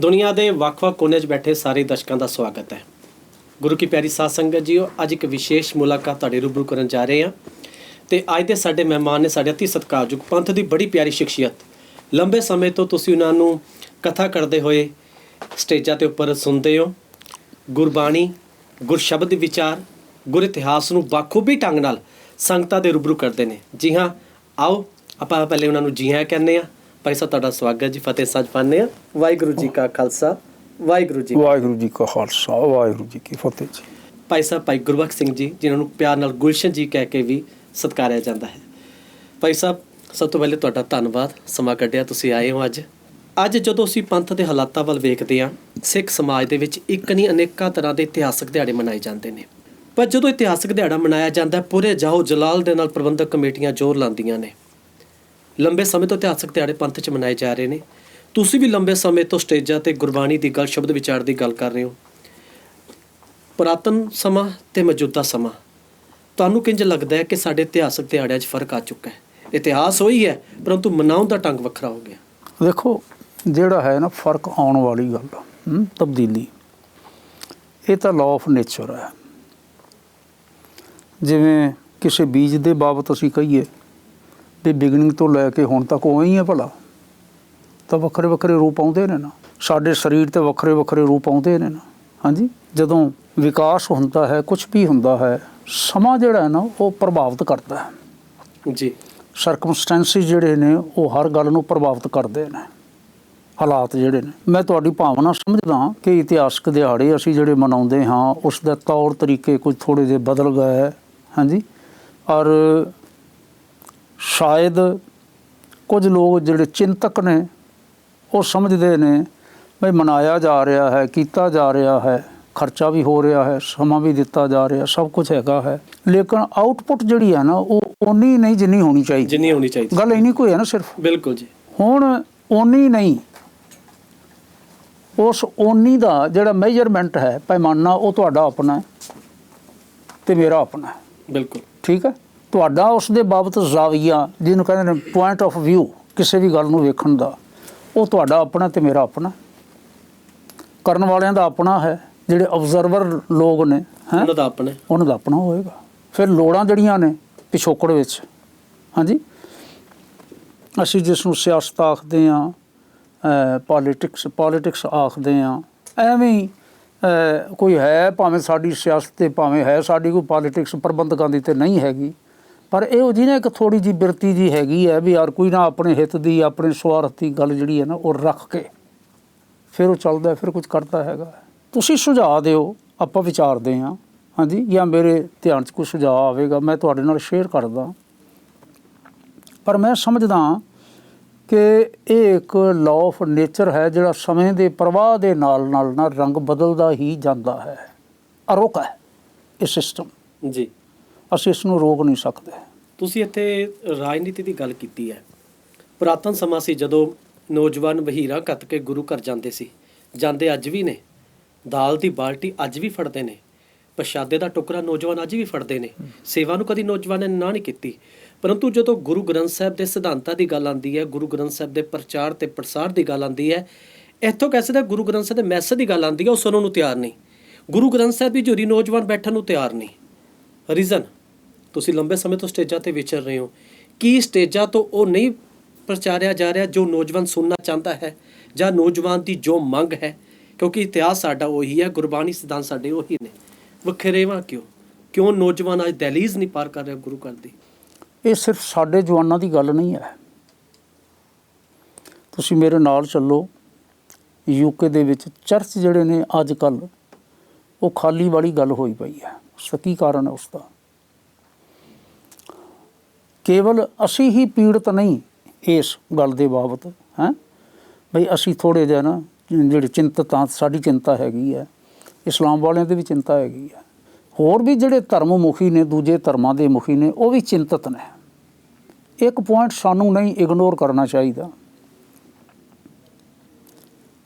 ਦੁਨੀਆ ਦੇ ਵੱਖ-ਵੱਖ ਕੋਨੇ 'ਚ ਬੈਠੇ ਸਾਰੇ ਦਰਸ਼ਕਾਂ ਦਾ ਸਵਾਗਤ ਹੈ। ਗੁਰੂ ਕੀ ਪਿਆਰੀ ਸਾਧ ਸੰਗਤ ਜੀਓ, ਅੱਜ ਇੱਕ ਵਿਸ਼ੇਸ਼ ਮੁਲਾਕਾਤ ਤੁਹਾਡੇ ਰੂਬਰੂ ਕਰਨ ਜਾ ਰਹੇ ਹਾਂ ਤੇ ਅੱਜ ਦੇ ਸਾਡੇ ਮਹਿਮਾਨ ਨੇ ਸਾਡੇ ਅਤੀ ਸਤਿਕਾਰਯੋਗ ਪੰਥ ਦੀ ਬੜੀ ਪਿਆਰੀ ਸ਼ਖਸੀਅਤ। ਲੰਬੇ ਸਮੇਂ ਤੋਂ ਤੁਸੀਂ ਉਹਨਾਂ ਨੂੰ ਕਥਾ ਕਰਦੇ ਹੋਏ ਸਟੇਜਾਂ ਤੇ ਉੱਪਰ ਸੁਣਦੇ ਹੋ। ਗੁਰਬਾਣੀ, ਗੁਰਸ਼ਬਦ ਵਿਚਾਰ, ਗੁਰ ਇਤਿਹਾਸ ਨੂੰ ਬਾਖੂਬੀ ਢੰਗ ਨਾਲ ਸੰਗਤਾਂ ਦੇ ਰੂਬਰੂ ਕਰਦੇ ਨੇ। ਜੀ ਹਾਂ, ਆਓ, ਆਪਾਂ ਪਹਿਲੇ ਉਹਨਾਂ ਨੂੰ ਜੀ ਹਾਂ ਕਹਿੰਦੇ ਆ ਭਾਈ ਸਾਹਿਬ ਤੁਹਾਡਾ ਸਵਾਗਤ ਜੀ ਫਤਿਹ ਸੱਚ ਪਾਉਂਦੇ ਆ ਵਾਹਿਗੁਰੂ ਜੀ ਕਾ ਖਾਲਸਾ ਵਾਹਿਗੁਰੂ ਜੀ। ਵਾਹਿਗੁਰੂ ਜੀ ਕਾ ਖਾਲਸਾ ਵਾਹਿਗੁਰੂ ਜੀ ਕੀ ਫਤਿਹ ਜੀ। ਭਾਈ ਸਾਹਿਬ ਭਾਈ ਗੁਰਬਖਸ਼ ਸਿੰਘ ਜੀ ਜਿਨ੍ਹਾਂ ਨੂੰ ਪਿਆਰ ਨਾਲ ਗੁਲਸ਼ਨ ਜੀ ਕਹਿ ਕੇ ਵੀ ਸਤਿਕਾਰਿਆ ਜਾਂਦਾ ਹੈ। ਭਾਈ ਸਾਹਿਬ ਸਭ ਤੋਂ ਪਹਿਲੇ ਤੁਹਾਡਾ ਧੰਨਵਾਦ ਸਮਾਂ ਕੱਢਿਆ ਤੁਸੀਂ ਆਏ ਹੋ ਅੱਜ। ਅੱਜ ਜਦੋਂ ਅਸੀਂ ਪੰਥ ਦੇ ਹਾਲਾਤਾਂ ਵੱਲ ਵੇਖਦੇ ਹਾਂ ਸਿੱਖ ਸਮਾਜ ਦੇ ਵਿੱਚ ਇੱਕ ਨਹੀਂ ਅਨੇਕਾਂ ਤਰ੍ਹਾਂ ਦੇ ਇਤਿਹਾਸਕ ਦਿਹਾੜੇ ਮਨਾਏ ਜਾਂਦੇ ਨੇ। ਪਰ ਜਦੋਂ ਇਤਿਹਾਸਕ ਦਿਹਾੜਾ ਮਨਾਇਆ ਜਾਂਦਾ ਪੂਰੇ ਜਾਹੋ ਜਲਾਲ ਦੇ ਨਾਲ ਪ੍ਰਬੰਧਕ ਕਮੇਟੀਆਂ ਜ਼ੋਰ ਲਾਉਂਦੀਆਂ ਨੇ। ਲੰਬੇ ਸਮੇਂ ਤੋਂ ਇਤਿਹਾਸਕ ਦਿਹਾੜੇ ਪੰਥ 'ਚ ਮਨਾਏ ਜਾ ਰਹੇ ਨੇ। ਤੁਸੀਂ ਵੀ ਲੰਬੇ ਸਮੇਂ ਤੋਂ ਸਟੇਜਾਂ ਤੇ ਗੁਰਬਾਣੀ ਦੀ ਗੱਲ, ਸ਼ਬਦ ਵਿਚਾਰ ਦੀ ਗੱਲ ਕਰ ਰਹੇ ਹੋ। ਪੁਰਾਤਨ ਸਮਾਂ ਤੇ ਮੌਜੂਦਾ ਸਮਾਂ। ਤੁਹਾਨੂੰ ਕਿੰਜ ਲੱਗਦਾ ਹੈ ਕਿ ਸਾਡੇ ਇਤਿਹਾਸਕ ਦਿਹਾੜਿਆਂ 'ਚ ਫ਼ਰਕ ਆ ਚੁੱਕਾ ਹੈ? ਇਤਿਹਾਸ ਉਹੀ ਹੈ, ਪਰੰਤੂ ਮਨਾਉਣ ਦਾ ਢੰਗ ਵੱਖਰਾ ਹੋ ਗਿਆ। ਦੇਖੋ, ਜਿਹੜਾ ਹੈ ਨਾ, ਫ਼ਰਕ ਆਉਣ ਵਾਲੀ ਗੱਲ ਤਬਦੀਲੀ। ਇਹ ਤਾਂ ਲਾਅ ਆਫ ਨੇਚਰ ਹੈ। ਜਿਵੇਂ ਕਿਸੇ ਬੀਜ ਦੇ ਬਾਬਤ ਅਸੀਂ ਕਹੀਏ ਵੀ ਬਿਗਨਿੰਗ ਤੋਂ ਲੈ ਕੇ ਹੁਣ ਤੱਕ ਉਵੇਂ ਹੀ ਹੈ ਭਲਾ। ਤਾਂ ਵੱਖਰੇ ਵੱਖਰੇ ਰੂਪ ਆਉਂਦੇ ਨੇ ਨਾ। ਸਾਡੇ ਸਰੀਰ ਤੇ ਵੱਖਰੇ ਵੱਖਰੇ ਰੂਪ ਆਉਂਦੇ ਨੇ ਨਾ। ਹਾਂਜੀ? ਜਦੋਂ ਵਿਕਾਸ ਹੁੰਦਾ ਹੈ ਕੁਝ ਵੀ ਹੁੰਦਾ ਹੈ ਸਮਾਂ ਜਿਹੜਾ ਹੈ ਨਾ ਉਹ ਪ੍ਰਭਾਵਿਤ ਕਰਦਾ ਹੈ। ਜੀ। ਸਰਕਮਸਟੈਂਸਿਸ ਜਿਹੜੇ ਨੇ ਉਹ ਹਰ ਗੱਲ ਨੂੰ ਪ੍ਰਭਾਵਿਤ ਕਰਦੇ ਨੇ। ਹਾਲਾਤ ਜਿਹੜੇ ਨੇ। ਮੈਂ ਤੁਹਾਡੀ ਭਾਵਨਾ ਸਮਝਦਾ ਕਿ ਇਤਿਹਾਸਕ ਦਿਹਾੜੇ ਅਸੀਂ ਜਿਹੜੇ ਮਨਾਉਂਦੇ ਹਾਂ ਉਸ ਦਾ ਤੌਰ ਤਰੀਕੇ ਕੁਝ ਥੋੜੇ ਜਿਹੇ ਬਦਲ ਗਏ ਹੈ। ਹਾਂਜੀ? ਔਰ ਸ਼ਾਇਦ ਕੁਝ ਲੋਕ ਜਿਹੜੇ ਚਿੰਤਕ ਨੇ ਉਹ ਸਮਝਦੇ ਨੇ ਵੀ ਮਨਾਇਆ ਜਾ ਰਿਹਾ ਹੈ ਕੀਤਾ ਜਾ ਰਿਹਾ ਹੈ ਖਰਚਾ ਵੀ ਹੋ ਰਿਹਾ ਹੈ ਸਮਾਂ ਵੀ ਦਿੱਤਾ ਜਾ ਰਿਹਾ ਸਭ ਕੁਝ ਹੈਗਾ ਹੈ। ਲੇਕਿਨ ਆਉਟਪੁੱਟ ਜਿਹੜੀ ਹੈ ਨਾ ਉਹ ਓਨੀ ਨਹੀਂ ਜਿੰਨੀ ਹੋਣੀ ਚਾਹੀਦੀ। ਜਿੰਨੀ ਹੋਣੀ ਚਾਹੀਦੀ। ਗੱਲ ਇੰਨੀ ਕੋਈ ਹੈ ਨਾ ਸਿਰਫ? ਬਿਲਕੁਲ ਜੀ। ਹੁਣ ਓਨੀ ਨਹੀਂ ਉਸ ਓਨੀ ਦਾ ਜਿਹੜਾ ਮੈਜਰਮੈਂਟ ਹੈ ਪੈਮਾਨਾ ਉਹ ਤੁਹਾਡਾ ਆਪਣਾ ਹੈ ਤੇ ਮੇਰਾ ਆਪਣਾ ਹੈ। ਬਿਲਕੁਲ। ਠੀਕ ਹੈ? ਤੁਹਾਡਾ ਉਸ ਦੇ ਬਾਬਤ ਜ਼ਾਵੀਆ ਜਿਹਨੂੰ ਕਹਿੰਦੇ ਨੇ ਪੁਆਇੰਟ ਆਫ View ਕਿਸੇ ਵੀ ਗੱਲ ਨੂੰ ਵੇਖਣ ਦਾ ਉਹ ਤੁਹਾਡਾ ਆਪਣਾ ਤੇ ਮੇਰਾ ਆਪਣਾ। ਕਰਨ ਵਾਲਿਆਂ ਦਾ ਆਪਣਾ ਹੈ ਜਿਹੜੇ ਆਬਜ਼ਰਵਰ ਲੋਕ ਨੇ ਹੈ? ਉਹਨਾਂ ਦਾ ਆਪਣਾ। ਉਹਨਾਂ ਦਾ ਆਪਣਾ ਹੋਏਗਾ। ਫਿਰ ਲੋੜਾਂ ਜਿਹੜੀਆਂ ਨੇ ਪਿਛੋਕੜ ਵਿੱਚ ਹਾਂਜੀ? ਅਸੀਂ ਜਿਸ ਨੂੰ ਸਿਆਸਤ ਆਖਦੇ ਆ ਪੋਲਿਟਿਕਸ ਪੋਲਿਟਿਕਸ ਆਖਦੇ ਆ ਐਵੇਂ ਹੀ ਕੋਈ ਹੈ ਭਾਵੇਂ ਸਾਡੀ ਸਿਆਸਤ ਤੇ ਭਾਵੇਂ ਹੈ ਸਾਡੀ ਕੋਈ ਪੋਲਿਟਿਕਸ ਪ੍ਰਬੰਧਕਾਂ ਦੀ ਤੇ ਨਹੀਂ ਹੈਗੀ। ਪਰ ਇਹੋ ਉਹ ਨਾ ਇੱਕ ਥੋੜੀ ਜੀ ਬਿਰਤੀ ਜੀ ਹੈਗੀ ਹੈ ਵੀ ਯਾਰ ਕੋਈ ਨਾ ਆਪਣੇ ਹਿੱਤ ਦੀ, ਆਪਣੇ ਸਵਾਰਥ ਦੀ ਗੱਲ ਜਿਹੜੀ ਹੈ ਨਾ ਉਹ ਰੱਖ ਕੇ ਫਿਰ ਉਹ ਚੱਲਦਾ ਫਿਰ ਕੁਝ ਕਰਦਾ ਹੈਗਾ ਤੁਸੀਂ ਸੁਝਾਅ ਦਿਓ, ਆਪਾਂ ਵਿਚਾਰਦੇ ਹਾਂ। ਹਾਂਜੀ? ਜਾਂ ਮੇਰੇ ਧਿਆਨ 'ਚ ਕੋਈ ਸੁਝਾਅ ਆਵੇਗਾ, ਮੈਂ ਤੁਹਾਡੇ ਨਾਲ ਸ਼ੇਅਰ ਕਰਦਾ। ਪਰ ਮੈਂ ਸਮਝਦਾ ਕਿ ਇਹ ਇੱਕ ਲਾਅ ਆਫ ਨੇਚਰ ਹੈ ਜਿਹੜਾ ਸਮੇਂ ਦੇ ਪ੍ਰਵਾਹ ਦੇ ਨਾਲ ਨਾਲ ਨਾ ਰੰਗ ਬਦਲਦਾ ਹੀ ਜਾਂਦਾ ਹੈ। ਅਰੋਕ ਹੈ ਇਹ ਸਿਸਟਮ ਜੀ। ਅਸੀਂ ਇਸ ਨੂੰ ਰੋਕ ਨਹੀਂ ਸਕਦੇ। ਤੁਸੀਂ ਇੱਥੇ ਰਾਜਨੀਤੀ ਦੀ ਗੱਲ ਕੀਤੀ ਹੈ। ਪੁਰਾਤਨ ਸਮਾਂ ਸੀ ਜਦੋਂ ਨੌਜਵਾਨ ਵਹੀਰਾ ਕੱਤ ਕੇ ਗੁਰੂ ਘਰ ਜਾਂਦੇ ਸੀ। ਜਾਂਦੇ ਅੱਜ ਵੀ ਨੇ। ਦਾਲ ਦੀ ਬਾਲਟੀ ਅੱਜ ਵੀ ਫੜਦੇ ਨੇ। ਪ੍ਰਸ਼ਾਦੇ ਦਾ ਟੁਕੜਾ ਨੌਜਵਾਨ ਅੱਜ ਵੀ ਫੜਦੇ ਨੇ। ਸੇਵਾ ਨੂੰ ਕਦੀ ਨੌਜਵਾਨਾਂ ਨੇ ਨਾ ਨਹੀਂ ਕੀਤੀ। ਪਰੰਤੂ ਜਦੋਂ ਗੁਰੂ ਗ੍ਰੰਥ ਸਾਹਿਬ ਦੇ ਸਿਧਾਂਤਾਂ ਦੀ ਗੱਲ ਆਉਂਦੀ ਹੈ, ਗੁਰੂ ਗ੍ਰੰਥ ਸਾਹਿਬ ਦੇ ਪ੍ਰਚਾਰ ਤੇ ਪ੍ਰਸਾਰ ਦੀ ਗੱਲ ਆਉਂਦੀ ਹੈ, ਇੱਥੋਂ ਕਿਸੇ ਦਾ ਗੁਰੂ ਗ੍ਰੰਥ ਸਾਹਿਬ ਦੇ ਮੈਸੇਜ ਦੀ ਗੱਲ ਆਉਂਦੀ ਹੈ, ਉਹ ਸੁਣਨ ਨੂੰ ਤਿਆਰ ਨਹੀਂ। ਗੁਰੂ ਗ੍ਰੰਥ ਸਾਹਿਬ ਦੀ ਜੁਰੀ ਨੌਜਵਾਨ ਬੈਠਣ ਨੂੰ ਤਿਆਰ ਨਹੀਂ। ਰੀਜ਼ਨ ਤੁਸੀਂ ਲੰਬੇ ਸਮੇਂ ਤੋਂ ਸਟੇਜਾਂ ਤੇ ਵਿਚਰ ਰਹੇ ਹੋ। ਕੀ ਸਟੇਜਾਂ ਤੋਂ ਉਹ ਨਹੀਂ ਪ੍ਰਚਾਰਿਆ ਜਾ ਰਿਹਾ ਜੋ ਨੌਜਵਾਨ ਸੁਣਨਾ ਚਾਹੁੰਦਾ ਹੈ ਜਾਂ ਨੌਜਵਾਨ ਦੀ ਜੋ ਮੰਗ ਹੈ? ਕਿਉਂਕਿ ਇਤਿਹਾਸ ਸਾਡਾ ਉਹੀ ਹੈ, ਗੁਰਬਾਣੀ ਸਿਧਾਂਤ ਸਾਡੇ ਉਹੀ ਨੇ। ਵਖਰੇਵਾ ਕਿਉਂ? ਕਿਉਂ ਨੌਜਵਾਨ ਅੱਜ ਦਹਿਲੀਜ਼ ਨਹੀਂ ਪਾਰ ਕਰ ਰਿਹਾ ਗੁਰੂ ਘਰ ਦੀ? ਇਹ ਸਿਰਫ ਸਾਡੇ ਜਵਾਨਾਂ ਦੀ ਗੱਲ ਨਹੀਂ ਹੈ। ਤੁਸੀਂ ਮੇਰੇ ਨਾਲ ਚੱਲੋ। ਯੂਕੇ ਦੇ ਵਿੱਚ ਚਰਚ ਜਿਹੜੇ ਨੇ ਅੱਜ ਕੱਲ ਉਹ ਖਾਲੀ ਵਾਲੀ ਗੱਲ ਹੋਈ ਪਈ ਹੈ। ਉਸ ਕਾਰਨ ਹੈ ਉਸ ਦਾ ਕੇਵਲ ਅਸੀਂ ਹੀ ਪੀੜਤ ਨਹੀਂ ਇਸ ਗੱਲ ਦੇ ਬਾਬਤ ਹੈ? ਬਈ ਅਸੀਂ ਥੋੜੇ ਜਿਹਾ ਨਾ ਜਿਹੜੇ ਚਿੰਤਤ ਹਾਂ ਸਾਡੀ ਚਿੰਤਾ ਹੈਗੀ ਹੈ ਇਸਲਾਮ ਵਾਲਿਆਂ ਦੀ ਵੀ ਚਿੰਤਾ ਹੈਗੀ ਹੈ। ਹੋਰ ਵੀ ਜਿਹੜੇ ਧਰਮ ਮੁਖੀ ਨੇ ਦੂਜੇ ਧਰਮਾਂ ਦੇ ਮੁਖੀ ਨੇ ਉਹ ਵੀ ਚਿੰਤਤ ਨੇ। ਇੱਕ ਪੁਆਇੰਟ ਸਾਨੂੰ ਨਹੀਂ ਇਗਨੋਰ ਕਰਨਾ ਚਾਹੀਦਾ।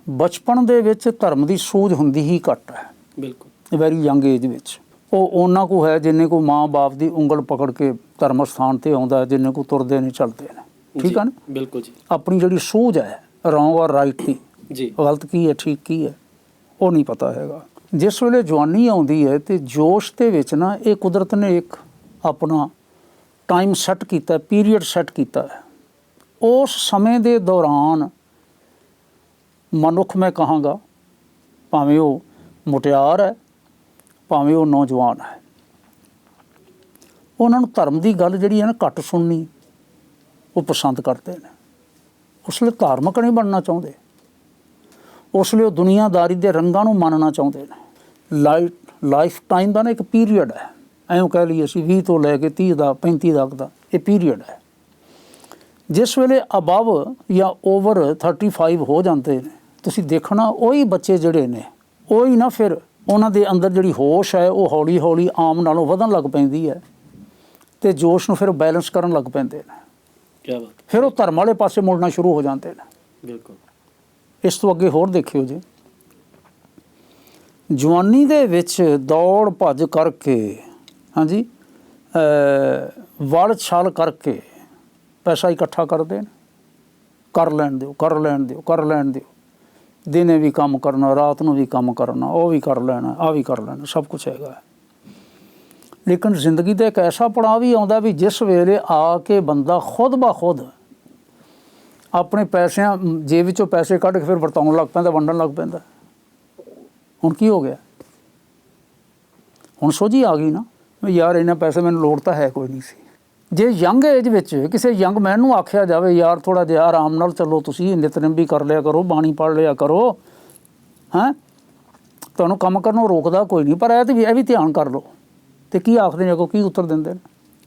ਬਚਪਨ ਦੇ ਵਿੱਚ ਧਰਮ ਦੀ ਸੂਝ ਹੁੰਦੀ ਹੀ ਘੱਟ ਹੈ। ਬਿਲਕੁਲ। ਵੈਰੀ ਯੰਗ ਏਜ ਵਿੱਚ। ਉਹ ਉਹਨਾਂ ਕੋ ਹੈ ਜਿੰਨੇ ਕੋ ਮਾਂ-ਬਾਪ ਦੀ ਉਂਗਲ ਪਕੜ ਕੇ ਧਰਮ ਸਥਾਨ ਤੇ ਆਉਂਦਾ ਜਿੰਨੇ ਕੋ ਤੁਰਦੇ ਨੇ ਚੱਲਦੇ ਨੇ। ਠੀਕ ਹੈ ਨਾ? ਬਿਲਕੁਲ ਜੀ। ਆਪਣੀ ਜਿਹੜੀ ਸੂਝ ਹੈ ਰੋਂਗ ਔਰ ਰਾਈਟ ਦੀ ਜੀ। ਗਲਤ ਕੀ ਹੈ ਠੀਕ ਕੀ ਹੈ ਉਹ ਨਹੀਂ ਪਤਾ ਹੈਗਾ। ਜਿਸ ਵੇਲੇ ਜਵਾਨੀ ਆਉਂਦੀ ਹੈ ਤੇ ਜੋਸ਼ ਦੇ ਵਿੱਚ ਨਾ ਇਹ ਕੁਦਰਤ ਨੇ ਇੱਕ ਆਪਣਾ ਟਾਈਮ ਸੈੱਟ ਕੀਤਾ ਪੀਰੀਅਡ ਸੈੱਟ ਕੀਤਾ ਹੈ। ਉਸ ਸਮੇਂ ਦੇ ਦੌਰਾਨ ਮਨੁੱਖ ਮੈਂ ਕਹਾਂਗਾ ਭਾਵੇਂ ਉਹ ਮੁਟਿਆਰ ਹੈ ਭਾਵੇਂ ਉਹ ਨੌਜਵਾਨ ਹੈ। ਉਹਨਾਂ ਨੂੰ ਧਰਮ ਦੀ ਗੱਲ ਜਿਹੜੀ ਹੈ ਨਾ ਘੱਟ ਸੁਣਨੀ ਉਹ ਪਸੰਦ ਕਰਦੇ ਨੇ। ਉਸ ਲਈ ਧਾਰਮਿਕ ਨਹੀਂ ਬਣਨਾ ਚਾਹੁੰਦੇ। ਉਸ ਲਈ ਉਹ ਦੁਨੀਆਦਾਰੀ ਦੇ ਰੰਗਾਂ ਨੂੰ ਮੰਨਣਾ ਚਾਹੁੰਦੇ ਨੇ। ਲਾਈਫ ਲਾਈਫ ਟਾਈਮ ਦਾ ਨਾ ਇੱਕ ਪੀਰੀਅਡ ਹੈ। ਐਂ ਕਹਿ ਲਈਏ ਅਸੀਂ 20 ਤੋਂ ਲੈ ਕੇ 30 ਦਾ 35 ਤੱਕ ਦਾ ਇਹ ਪੀਰੀਅਡ ਹੈ। ਜਿਸ ਵੇਲੇ ਅਬਵ ਜਾਂ ਓਵਰ 35 ਹੋ ਜਾਂਦੇ ਨੇ, ਤੁਸੀਂ ਦੇਖਣਾ ਉਹੀ ਬੱਚੇ ਜਿਹੜੇ ਨੇ, ਉਹੀ ਨਾ ਫਿਰ ਉਹਨਾਂ ਦੇ ਅੰਦਰ ਜਿਹੜੀ ਹੋਸ਼ ਹੈ ਉਹ ਹੌਲੀ ਹੌਲੀ ਆਮ ਨਾਲੋਂ ਵਧਣ ਲੱਗ ਪੈਂਦੀ ਹੈ ਤੇ ਜੋਸ਼ ਨੂੰ ਫਿਰ ਬੈਲੈਂਸ ਕਰਨ ਲੱਗ ਪੈਂਦੇ ਨੇ। ਕੀ ਬਾਤ ਫਿਰ ਉਹ ਧਰਮ ਵਾਲੇ ਪਾਸੇ ਮੁੜਨਾ ਸ਼ੁਰੂ ਹੋ ਜਾਂਦੇ ਨੇ। ਬਿਲਕੁਲ। ਇਸ ਤੋਂ ਅੱਗੇ ਹੋਰ ਦੇਖਿਓ ਜੀ। ਜਵਾਨੀ ਦੇ ਵਿੱਚ ਦੌੜ ਭੱਜ ਕਰਕੇ ਹਾਂਜੀ ਵੜ ਛਾਲ ਕਰਕੇ ਪੈਸਾ ਇਕੱਠਾ ਕਰਦੇ ਨੇ। ਕਰ ਲੈਣ ਦਿਓ ਕਰ ਲੈਣ ਦਿਓ ਕਰ ਲੈਣ ਦਿਓ। ਦਿਨੇ ਵੀ ਕੰਮ ਕਰਨਾ, ਰਾਤ ਨੂੰ ਵੀ ਕੰਮ ਕਰਨਾ, ਉਹ ਵੀ ਕਰ ਲੈਣਾ ਆ ਵੀ ਕਰ ਲੈਣਾ, ਸਭ ਕੁਝ ਹੈਗਾ। ਲੇਕਿਨ ਜ਼ਿੰਦਗੀ ਦਾ ਇੱਕ ਐਸਾ ਪੜਾਅ ਵੀ ਆਉਂਦਾ ਵੀ ਜਿਸ ਵੇਲੇ ਆ ਕੇ ਬੰਦਾ ਖੁਦ ਬਾ ਖੁਦ ਆਪਣੇ ਪੈਸਿਆਂ, ਜੇਬ ਵਿੱਚੋਂ ਪੈਸੇ ਕੱਢ ਕੇ ਫਿਰ ਵਰਤਾਉਣ ਲੱਗ ਪੈਂਦਾ, ਵੰਡਣ ਲੱਗ ਪੈਂਦਾ। ਹੁਣ ਕੀ ਹੋ ਗਿਆ? ਹੁਣ ਸੋਝੀ ਆ ਗਈ ਨਾ, ਵੀ ਯਾਰ ਇਹਨਾਂ ਪੈਸੇ ਮੈਨੂੰ ਲੋੜ ਤਾਂ ਹੈ ਕੋਈ ਨਹੀਂ ਸੀ। ਜੇ ਯੰਗ ਏਜ ਵਿੱਚ ਕਿਸੇ ਯੰਗ ਮੈਨ ਨੂੰ ਆਖਿਆ ਜਾਵੇ ਯਾਰ ਥੋੜਾ ਜਿਹਾ ਆਰਾਮ ਨਾਲ ਚੱਲੋ ਤੁਸੀਂ ਨਿਤਨੇਮ ਵੀ ਕਰ ਲਿਆ ਕਰੋ ਬਾਣੀ ਪੜ੍ਹ ਲਿਆ ਕਰੋ ਹੈਂ? ਤੁਹਾਨੂੰ ਕੰਮ ਕਰਨੋਂ ਰੋਕਦਾ ਕੋਈ ਨਹੀਂ ਪਰ ਇਹ ਤੇ ਵੀ ਇਹ ਵੀ ਧਿਆਨ ਕਰ ਲਓ। ਤੇ ਕੀ ਆਖਦੇ ਨੇ ਕੋ ਕੀ ਉੱਤਰ ਦਿੰਦੇ ਨੇ?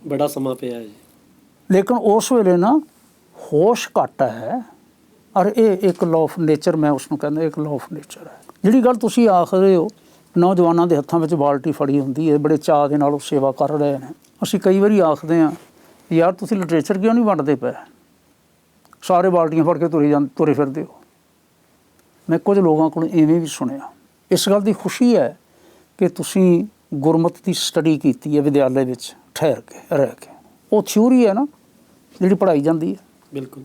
ਬੜਾ ਸਮਾਂ ਪਿਆ ਜੀ। ਲੇਕਿਨ ਉਸ ਵੇਲੇ ਨਾ ਹੋਸ਼ ਘੱਟ ਹੈ। ਔਰ ਇਹ ਇੱਕ ਲਾਅ ਆਫ ਨੇਚਰ ਮੈਂ ਉਸ ਨੂੰ ਕਹਿੰਦਾ ਇੱਕ ਲਾਅ ਆਫ ਨੇਚਰ ਹੈ। ਜਿਹੜੀ ਗੱਲ ਤੁਸੀਂ ਆਖ ਰਹੇ ਹੋ ਨੌਜਵਾਨਾਂ ਦੇ ਹੱਥਾਂ ਵਿੱਚ ਬਾਲਟੀ ਫੜੀ ਹੁੰਦੀ ਹੈ ਬੜੇ ਚਾਅ ਦੇ ਨਾਲ ਉਹ ਸੇਵਾ ਕਰ ਰਹੇ ਨੇ। ਅਸੀਂ ਕਈ ਵਾਰੀ ਆਖਦੇ ਹਾਂ ਯਾਰ ਤੁਸੀਂ ਲਿਟਰੇਚਰ ਕਿਉਂ ਨਹੀਂ ਵੰਡਦੇ ਪਏ? ਸਾਰੇ ਬਾਲਟੀਆਂ ਫੜ ਕੇ ਤੁਰੇ ਜਾਂ ਤੁਰੇ ਫਿਰਦੇ ਹੋ। ਮੈਂ ਕੁਝ ਲੋਕਾਂ ਕੋਲ ਐਵੇਂ ਵੀ ਸੁਣਿਆ। ਇਸ ਗੱਲ ਦੀ ਖੁਸ਼ੀ ਹੈ ਕਿ ਤੁਸੀਂ ਗੁਰਮਤਿ ਦੀ ਸਟੱਡੀ ਕੀਤੀ ਹੈ ਵਿਦਿਆਲੇ ਵਿੱਚ ਠਹਿਰ ਕੇ ਰਹਿ ਕੇ। ਉਹ ਥਿਊਰੀ ਹੈ ਨਾ ਜਿਹੜੀ ਪੜ੍ਹਾਈ ਜਾਂਦੀ ਹੈ। ਬਿਲਕੁਲ।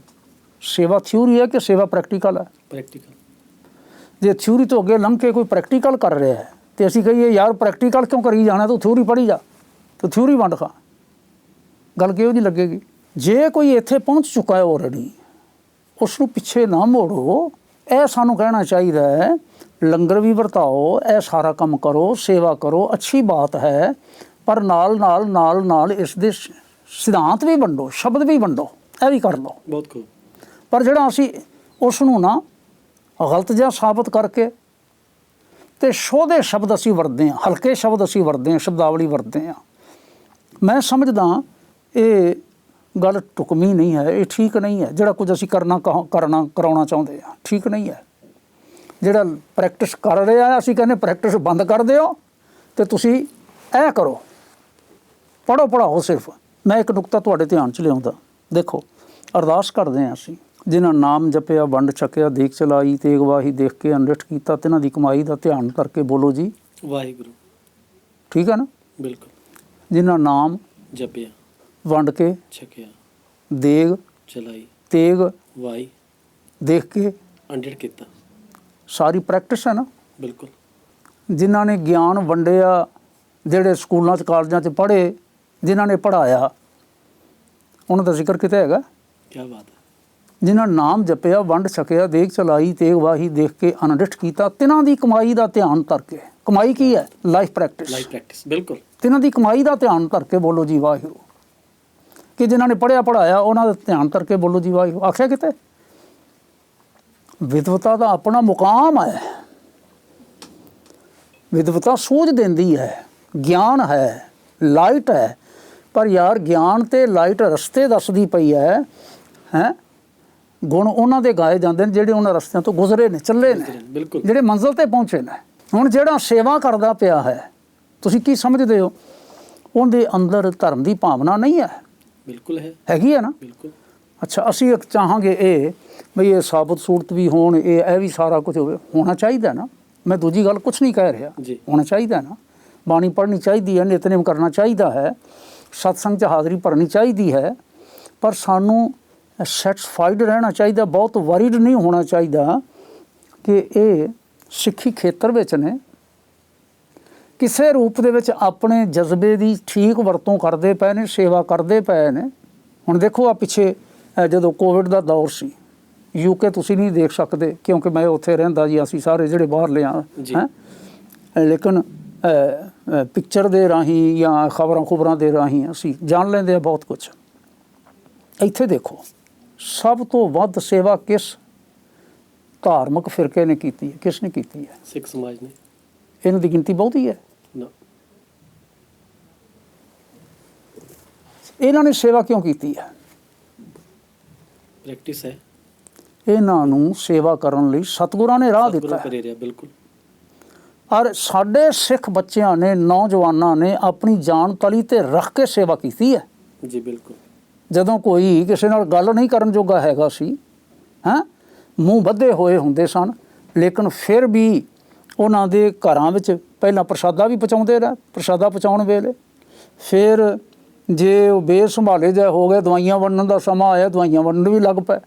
ਸੇਵਾ ਥਿਊਰੀ ਹੈ ਕਿ ਸੇਵਾ ਪ੍ਰੈਕਟੀਕਲ ਹੈ? ਪ੍ਰੈਕਟੀਕਲ ਜੇ ਥਿਊਰੀ ਤੋਂ ਅੱਗੇ ਲੰਘ ਕੇ ਕੋਈ ਪ੍ਰੈਕਟੀਕਲ ਕਰ ਰਿਹਾ ਹੈ ਤੇ ਅਸੀਂ ਕਹੀਏ ਯਾਰ ਪ੍ਰੈਕਟੀਕਲ ਕਿਉਂ ਕਰੀ ਜਾਣਾ? ਤੂੰ ਥਿਊਰੀ ਪੜ੍ਹੀ ਜਾ। ਤੂੰ ਥਿਊਰੀ ਵੰਡ ਖਾ। ਗੱਲ ਕਿਹੋ ਜੀ ਲੱਗੇਗੀ? ਜੇ ਕੋਈ ਇੱਥੇ ਪਹੁੰਚ ਚੁੱਕਾ ਹੈ ਆਲਰੇਡੀ ਉਸ ਨੂੰ ਪਿੱਛੇ ਨਾ ਮੋੜੋ। ਇਹ ਸਾਨੂੰ ਕਹਿਣਾ ਚਾਹੀਦਾ ਹੈ ਲੰਗਰ ਵੀ ਵਰਤਾਓ ਇਹ ਸਾਰਾ ਕੰਮ ਕਰੋ ਸੇਵਾ ਕਰੋ ਅੱਛੀ ਬਾਤ ਹੈ ਪਰ ਨਾਲ ਨਾਲ ਨਾਲ ਨਾਲ ਇਸ ਦੇ ਸਿਧਾਂਤ ਵੀ ਵੰਡੋ ਸ਼ਬਦ ਵੀ ਵੰਡੋ ਇਹ ਵੀ ਕਰ ਲਓ। ਬਹੁਤ ਖੂਬ ਪਰ ਜਿਹੜਾ ਅਸੀਂ ਉਸ ਨੂੰ ਨਾ ਗਲਤ ਜਿਹਾ ਸਾਬਤ ਕਰਕੇ ਤੇ ਸ਼ੋਧੇ ਸ਼ਬਦ ਅਸੀਂ ਵਰਤਦੇ ਹਾਂ ਹਲਕੇ ਸ਼ਬਦ ਅਸੀਂ ਵਰਤਦੇ ਹਾਂ ਸ਼ਬਦਾਵਲੀ ਵਰਤਦੇ ਹਾਂ ਮੈਂ ਸਮਝਦਾ ਇਹ ਗੱਲ ਟੁਕਮੀ ਨਹੀਂ ਹੈ ਇਹ ਠੀਕ ਨਹੀਂ ਹੈ। ਜਿਹੜਾ ਕੁਝ ਅਸੀਂ ਕਰਨਾ ਕਰਨਾ ਕਰਾਉਣਾ ਚਾਹੁੰਦੇ ਹਾਂ ਠੀਕ ਨਹੀਂ ਹੈ। ਜਿਹੜਾ ਪ੍ਰੈਕਟਿਸ ਕਰ ਰਿਹਾ ਅਸੀਂ ਕਹਿੰਦੇ ਪ੍ਰੈਕਟਿਸ ਬੰਦ ਕਰ ਦਿਓ ਤੇ ਤੁਸੀਂ ਇਹ ਕਰੋ। ਪੜੋ ਪੜਾਓ ਸਿਰਫ। ਮੈਂ ਇੱਕ ਨੁਕਤਾ ਤੁਹਾਡੇ ਧਿਆਨ ਚ ਲਿਆਉਂਦਾ। ਦੇਖੋ ਅਰਦਾਸ ਕਰਦੇ ਹਾਂ ਅਸੀਂ ਜਿਨ੍ਹਾਂ ਨਾਮ ਜਪਿਆ ਵੰਡ ਛਕਿਆ ਦੇਖ ਚਲਾਈ ਤੇਗ ਵਾਹੀ ਦੇਖ ਕੇ ਅਨਰਿਠ ਕੀਤਾ ਤਿਨਾਂ ਦੀ ਕਮਾਈ ਦਾ ਧਿਆਨ ਕਰਕੇ ਬੋਲੋ ਜੀ। ਵਾਹਿਗੁਰੂ। ਠੀਕ ਹੈ ਨਾ? ਬਿਲਕੁਲ। ਜਿਨ੍ਹਾਂ ਨਾਮ ਜਪਿਆ। ਵੰਡ ਕੇ ਛਕਿਆ। ਦੇਗ ਚਲਾਈ। ਤੇਗ ਵਾਈ। ਦੇਖ ਕੇ ਅੰਡਰ ਕੀਤਾ। ਸਾਰੀ ਪ੍ਰੈਕਟਿਸ ਹੈ ਨਾ? ਬਿਲਕੁਲ। ਜਿਨ੍ਹਾਂ ਨੇ ਗਿਆਨ ਵੰਡਿਆ ਜਿਹੜੇ ਸਕੂਲਾਂ 'ਚ ਕਾਲਜਾਂ 'ਚ ਪੜ੍ਹੇ ਜਿਨ੍ਹਾਂ ਨੇ ਪੜ੍ਹਾਇਆ ਉਹਨਾਂ ਦਾ ਜ਼ਿਕਰ ਕਿਤੇ ਹੈਗਾ? ਕੀ ਬਾਤ ਹੈ। ਜਿਨ੍ਹਾਂ ਨਾਮ ਜਪਿਆ ਵੰਡ ਛਕਿਆ ਦੇਖ ਚਲਾਈ ਤੇਗ ਵਾਹੀ ਦੇਖ ਕੇ ਅਨਡਿਠ ਕੀਤਾ ਤਿਨਾਂ ਦੀ ਕਮਾਈ ਦਾ ਧਿਆਨ ਧਰ ਕੇ। ਕਮਾਈ ਕੀ ਹੈ? ਲਾਈਫ ਪ੍ਰੈਕਟਿਸ ਲਾਈਫ ਪ੍ਰੈਕਟਿਸ ਬਿਲਕੁਲ। ਤਿਨਾਂ ਦੀ ਕਮਾਈ ਦਾ ਧਿਆਨ ਧਰ ਕੇ ਬੋਲੋ ਜੀ ਵਾਹਿਗੁਰੂ। ਕਿ ਜਿਨ੍ਹਾਂ ਨੇ ਪੜਿਆ ਪੜਾਇਆ ਉਹਨਾਂ ਦਾ ਧਿਆਨ ਧਰ ਕੇ ਬੋਲੋ ਜੀ ਵਾਹਿਗੁਰੂ। ਆਖਿਆ ਕਿਤੇ? ਵਿਦਵਤਾ ਦਾ ਆਪਣਾ ਮੁਕਾਮ ਹੈ। ਵਿਦਵਤਾ ਸੂਝ ਦਿੰਦੀ ਹੈ। ਗਿਆਨ ਹੈ। ਲਾਈਟ ਹੈ। ਪਰ ਯਾਰ ਗਿਆਨ ਤੇ ਲਾਈਟ ਰਸਤੇ ਦੱਸਦੀ ਪਈ ਹੈ ਹੈ? ਗੁਣ ਉਹਨਾਂ ਦੇ ਗਾਏ ਜਾਂਦੇ ਨੇ ਜਿਹੜੇ ਉਹਨਾਂ ਰਸਤਿਆਂ ਤੋਂ ਗੁਜ਼ਰੇ ਨੇ ਚੱਲੇ ਨੇ ਜਿਹੜੇ ਮੰਜ਼ਲ ਤੇ ਪਹੁੰਚੇ ਨੇ। ਹੁਣ ਜਿਹੜਾ ਸੇਵਾ ਕਰਦਾ ਪਿਆ ਹੈ ਤੁਸੀਂ ਕੀ ਸਮਝਦੇ ਹੋ? ਉਹਦੇ ਅੰਦਰ ਧਰਮ ਦੀ ਭਾਵਨਾ ਨਹੀਂ ਹੈ। ਬਿਲਕੁਲ ਹੈ। ਹੈਗੀ ਹੈ ਨਾ? ਬਿਲਕੁਲ। ਅੱਛਾ ਅਸੀਂ ਇੱਕ ਚਾਹਾਂਗੇ ਇਹ ਵੀ ਇਹ ਸਾਬਤ ਸੂਰਤ ਵੀ ਹੋਣ ਇਹ ਇਹ ਵੀ ਸਾਰਾ ਕੁਝ ਹੋਵੇ ਹੋਣਾ ਚਾਹੀਦਾ ਨਾ। ਮੈਂ ਦੂਜੀ ਗੱਲ ਕੁਝ ਨਹੀਂ ਕਹਿ ਰਿਹਾ। ਹੋਣਾ ਚਾਹੀਦਾ ਨਾ। ਬਾਣੀ ਪੜ੍ਹਨੀ ਚਾਹੀਦੀ ਹੈ ਨਿਤਨੇਮ ਕਰਨਾ ਚਾਹੀਦਾ ਹੈ। ਸਤਸੰਗ 'ਚ ਹਾਜ਼ਰੀ ਭਰਨੀ ਚਾਹੀਦੀ ਹੈ। ਪਰ ਸਾਨੂੰ ਸੈਟੀਸਫਾਈਡ ਰਹਿਣਾ ਚਾਹੀਦਾ ਬਹੁਤ ਵਰੀਡ ਨਹੀਂ ਹੋਣਾ ਚਾਹੀਦਾ ਕਿ ਇਹ ਸਿੱਖੀ ਖੇਤਰ ਵਿੱਚ ਨੇ ਕਿਸੇ ਰੂਪ ਦੇ ਵਿੱਚ ਆਪਣੇ ਜਜ਼ਬੇ ਦੀ ਠੀਕ ਵਰਤੋਂ ਕਰਦੇ ਪਏ ਨੇ ਸੇਵਾ ਕਰਦੇ ਪਏ ਨੇ। ਹੁਣ ਦੇਖੋ ਆ ਪਿੱਛੇ ਜਦੋਂ ਕੋਵਿਡ ਦਾ ਦੌਰ ਸੀ ਯੂਕੇ ਤੁਸੀਂ ਨਹੀਂ ਦੇਖ ਸਕਦੇ ਕਿਉਂਕਿ ਮੈਂ ਉੱਥੇ ਰਹਿੰਦਾ ਜੀ ਅਸੀਂ ਸਾਰੇ ਜਿਹੜੇ ਬਾਹਰ ਲਿਆ ਜੀ। ਹੈ? ਲੇਕਿਨ ਪਿਕਚਰ ਦੇ ਰਾਹੀਂ ਜਾਂ ਖਬਰਾਂ ਖੁਬਰਾਂ ਦੇ ਰਾਹੀਂ ਅਸੀਂ ਜਾਣ ਲੈਂਦੇ ਆ ਬਹੁਤ ਕੁਝ ਇੱਥੇ ਦੇਖੋ ਸਭ ਤੋਂ ਵੱਧ ਸੇਵਾ ਕਿਸ ਧਾਰਮਿਕ ਫਿਰਕੇ ਨੇ ਕੀਤੀ ਹੈ ਕਿਸ ਨੇ ਕੀਤੀ ਹੈ? ਸਿੱਖ ਸਮਾਜ ਨੇ। ਇਹਨਾਂ ਦੀ ਗਿਣਤੀ ਬਹੁਤੀ ਹੈ ਇਹਨਾਂ ਨੇ ਸੇਵਾ ਕਿਉਂ ਕੀਤੀ ਹੈ ਪ੍ਰੈਕਟਿਸ ਹੈ ਇਹਨਾਂ ਨੂੰ ਸੇਵਾ ਕਰਨ ਲਈ ਸਤਿਗੁਰਾਂ ਨੇ ਰਾਹ ਦਿੱਤਾ ਹੈ ਕਰੇ ਰਿਹਾ ਬਿਲਕੁਲ ਔਰ ਸਾਡੇ ਸਿੱਖ ਬੱਚਿਆਂ ਨੇ ਨੌਜਵਾਨਾਂ ਨੇ ਆਪਣੀ ਜਾਨ ਤਲੀ ਤੇ ਰੱਖ ਕੇ ਸੇਵਾ ਕੀਤੀ ਹੈ। ਜੀ ਬਿਲਕੁਲ। ਜਦੋਂ ਕੋਈ ਕਿਸੇ ਨਾਲ ਗੱਲ ਨਹੀਂ ਕਰਨ ਜੋਗਾ ਹੈਗਾ ਸੀ ਹੈਂ ਮੂੰਹ ਬੱਧੇ ਹੋਏ ਹੁੰਦੇ ਸਨ ਲੇਕਿਨ ਫਿਰ ਵੀ ਉਹਨਾਂ ਦੇ ਘਰਾਂ ਵਿੱਚ ਪਹਿਲਾਂ ਪ੍ਰਸ਼ਾਦਾ ਵੀ ਪਹੁੰਚਾਉਂਦੇ ਰਹੇ, ਪ੍ਰਸ਼ਾਦਾ ਪਹੁੰਚਾਉਣ ਵੇਲੇ। ਫਿਰ ਜੇ ਉਹ ਬੇਸੰਭਾਲੇ ਜਿਹਾ ਹੋ ਗਏ, ਦਵਾਈਆਂ ਵੰਡਣ ਦਾ ਸਮਾਂ ਆਇਆ, ਦਵਾਈਆਂ ਵੰਡਣ ਵੀ ਲੱਗ ਪਏ।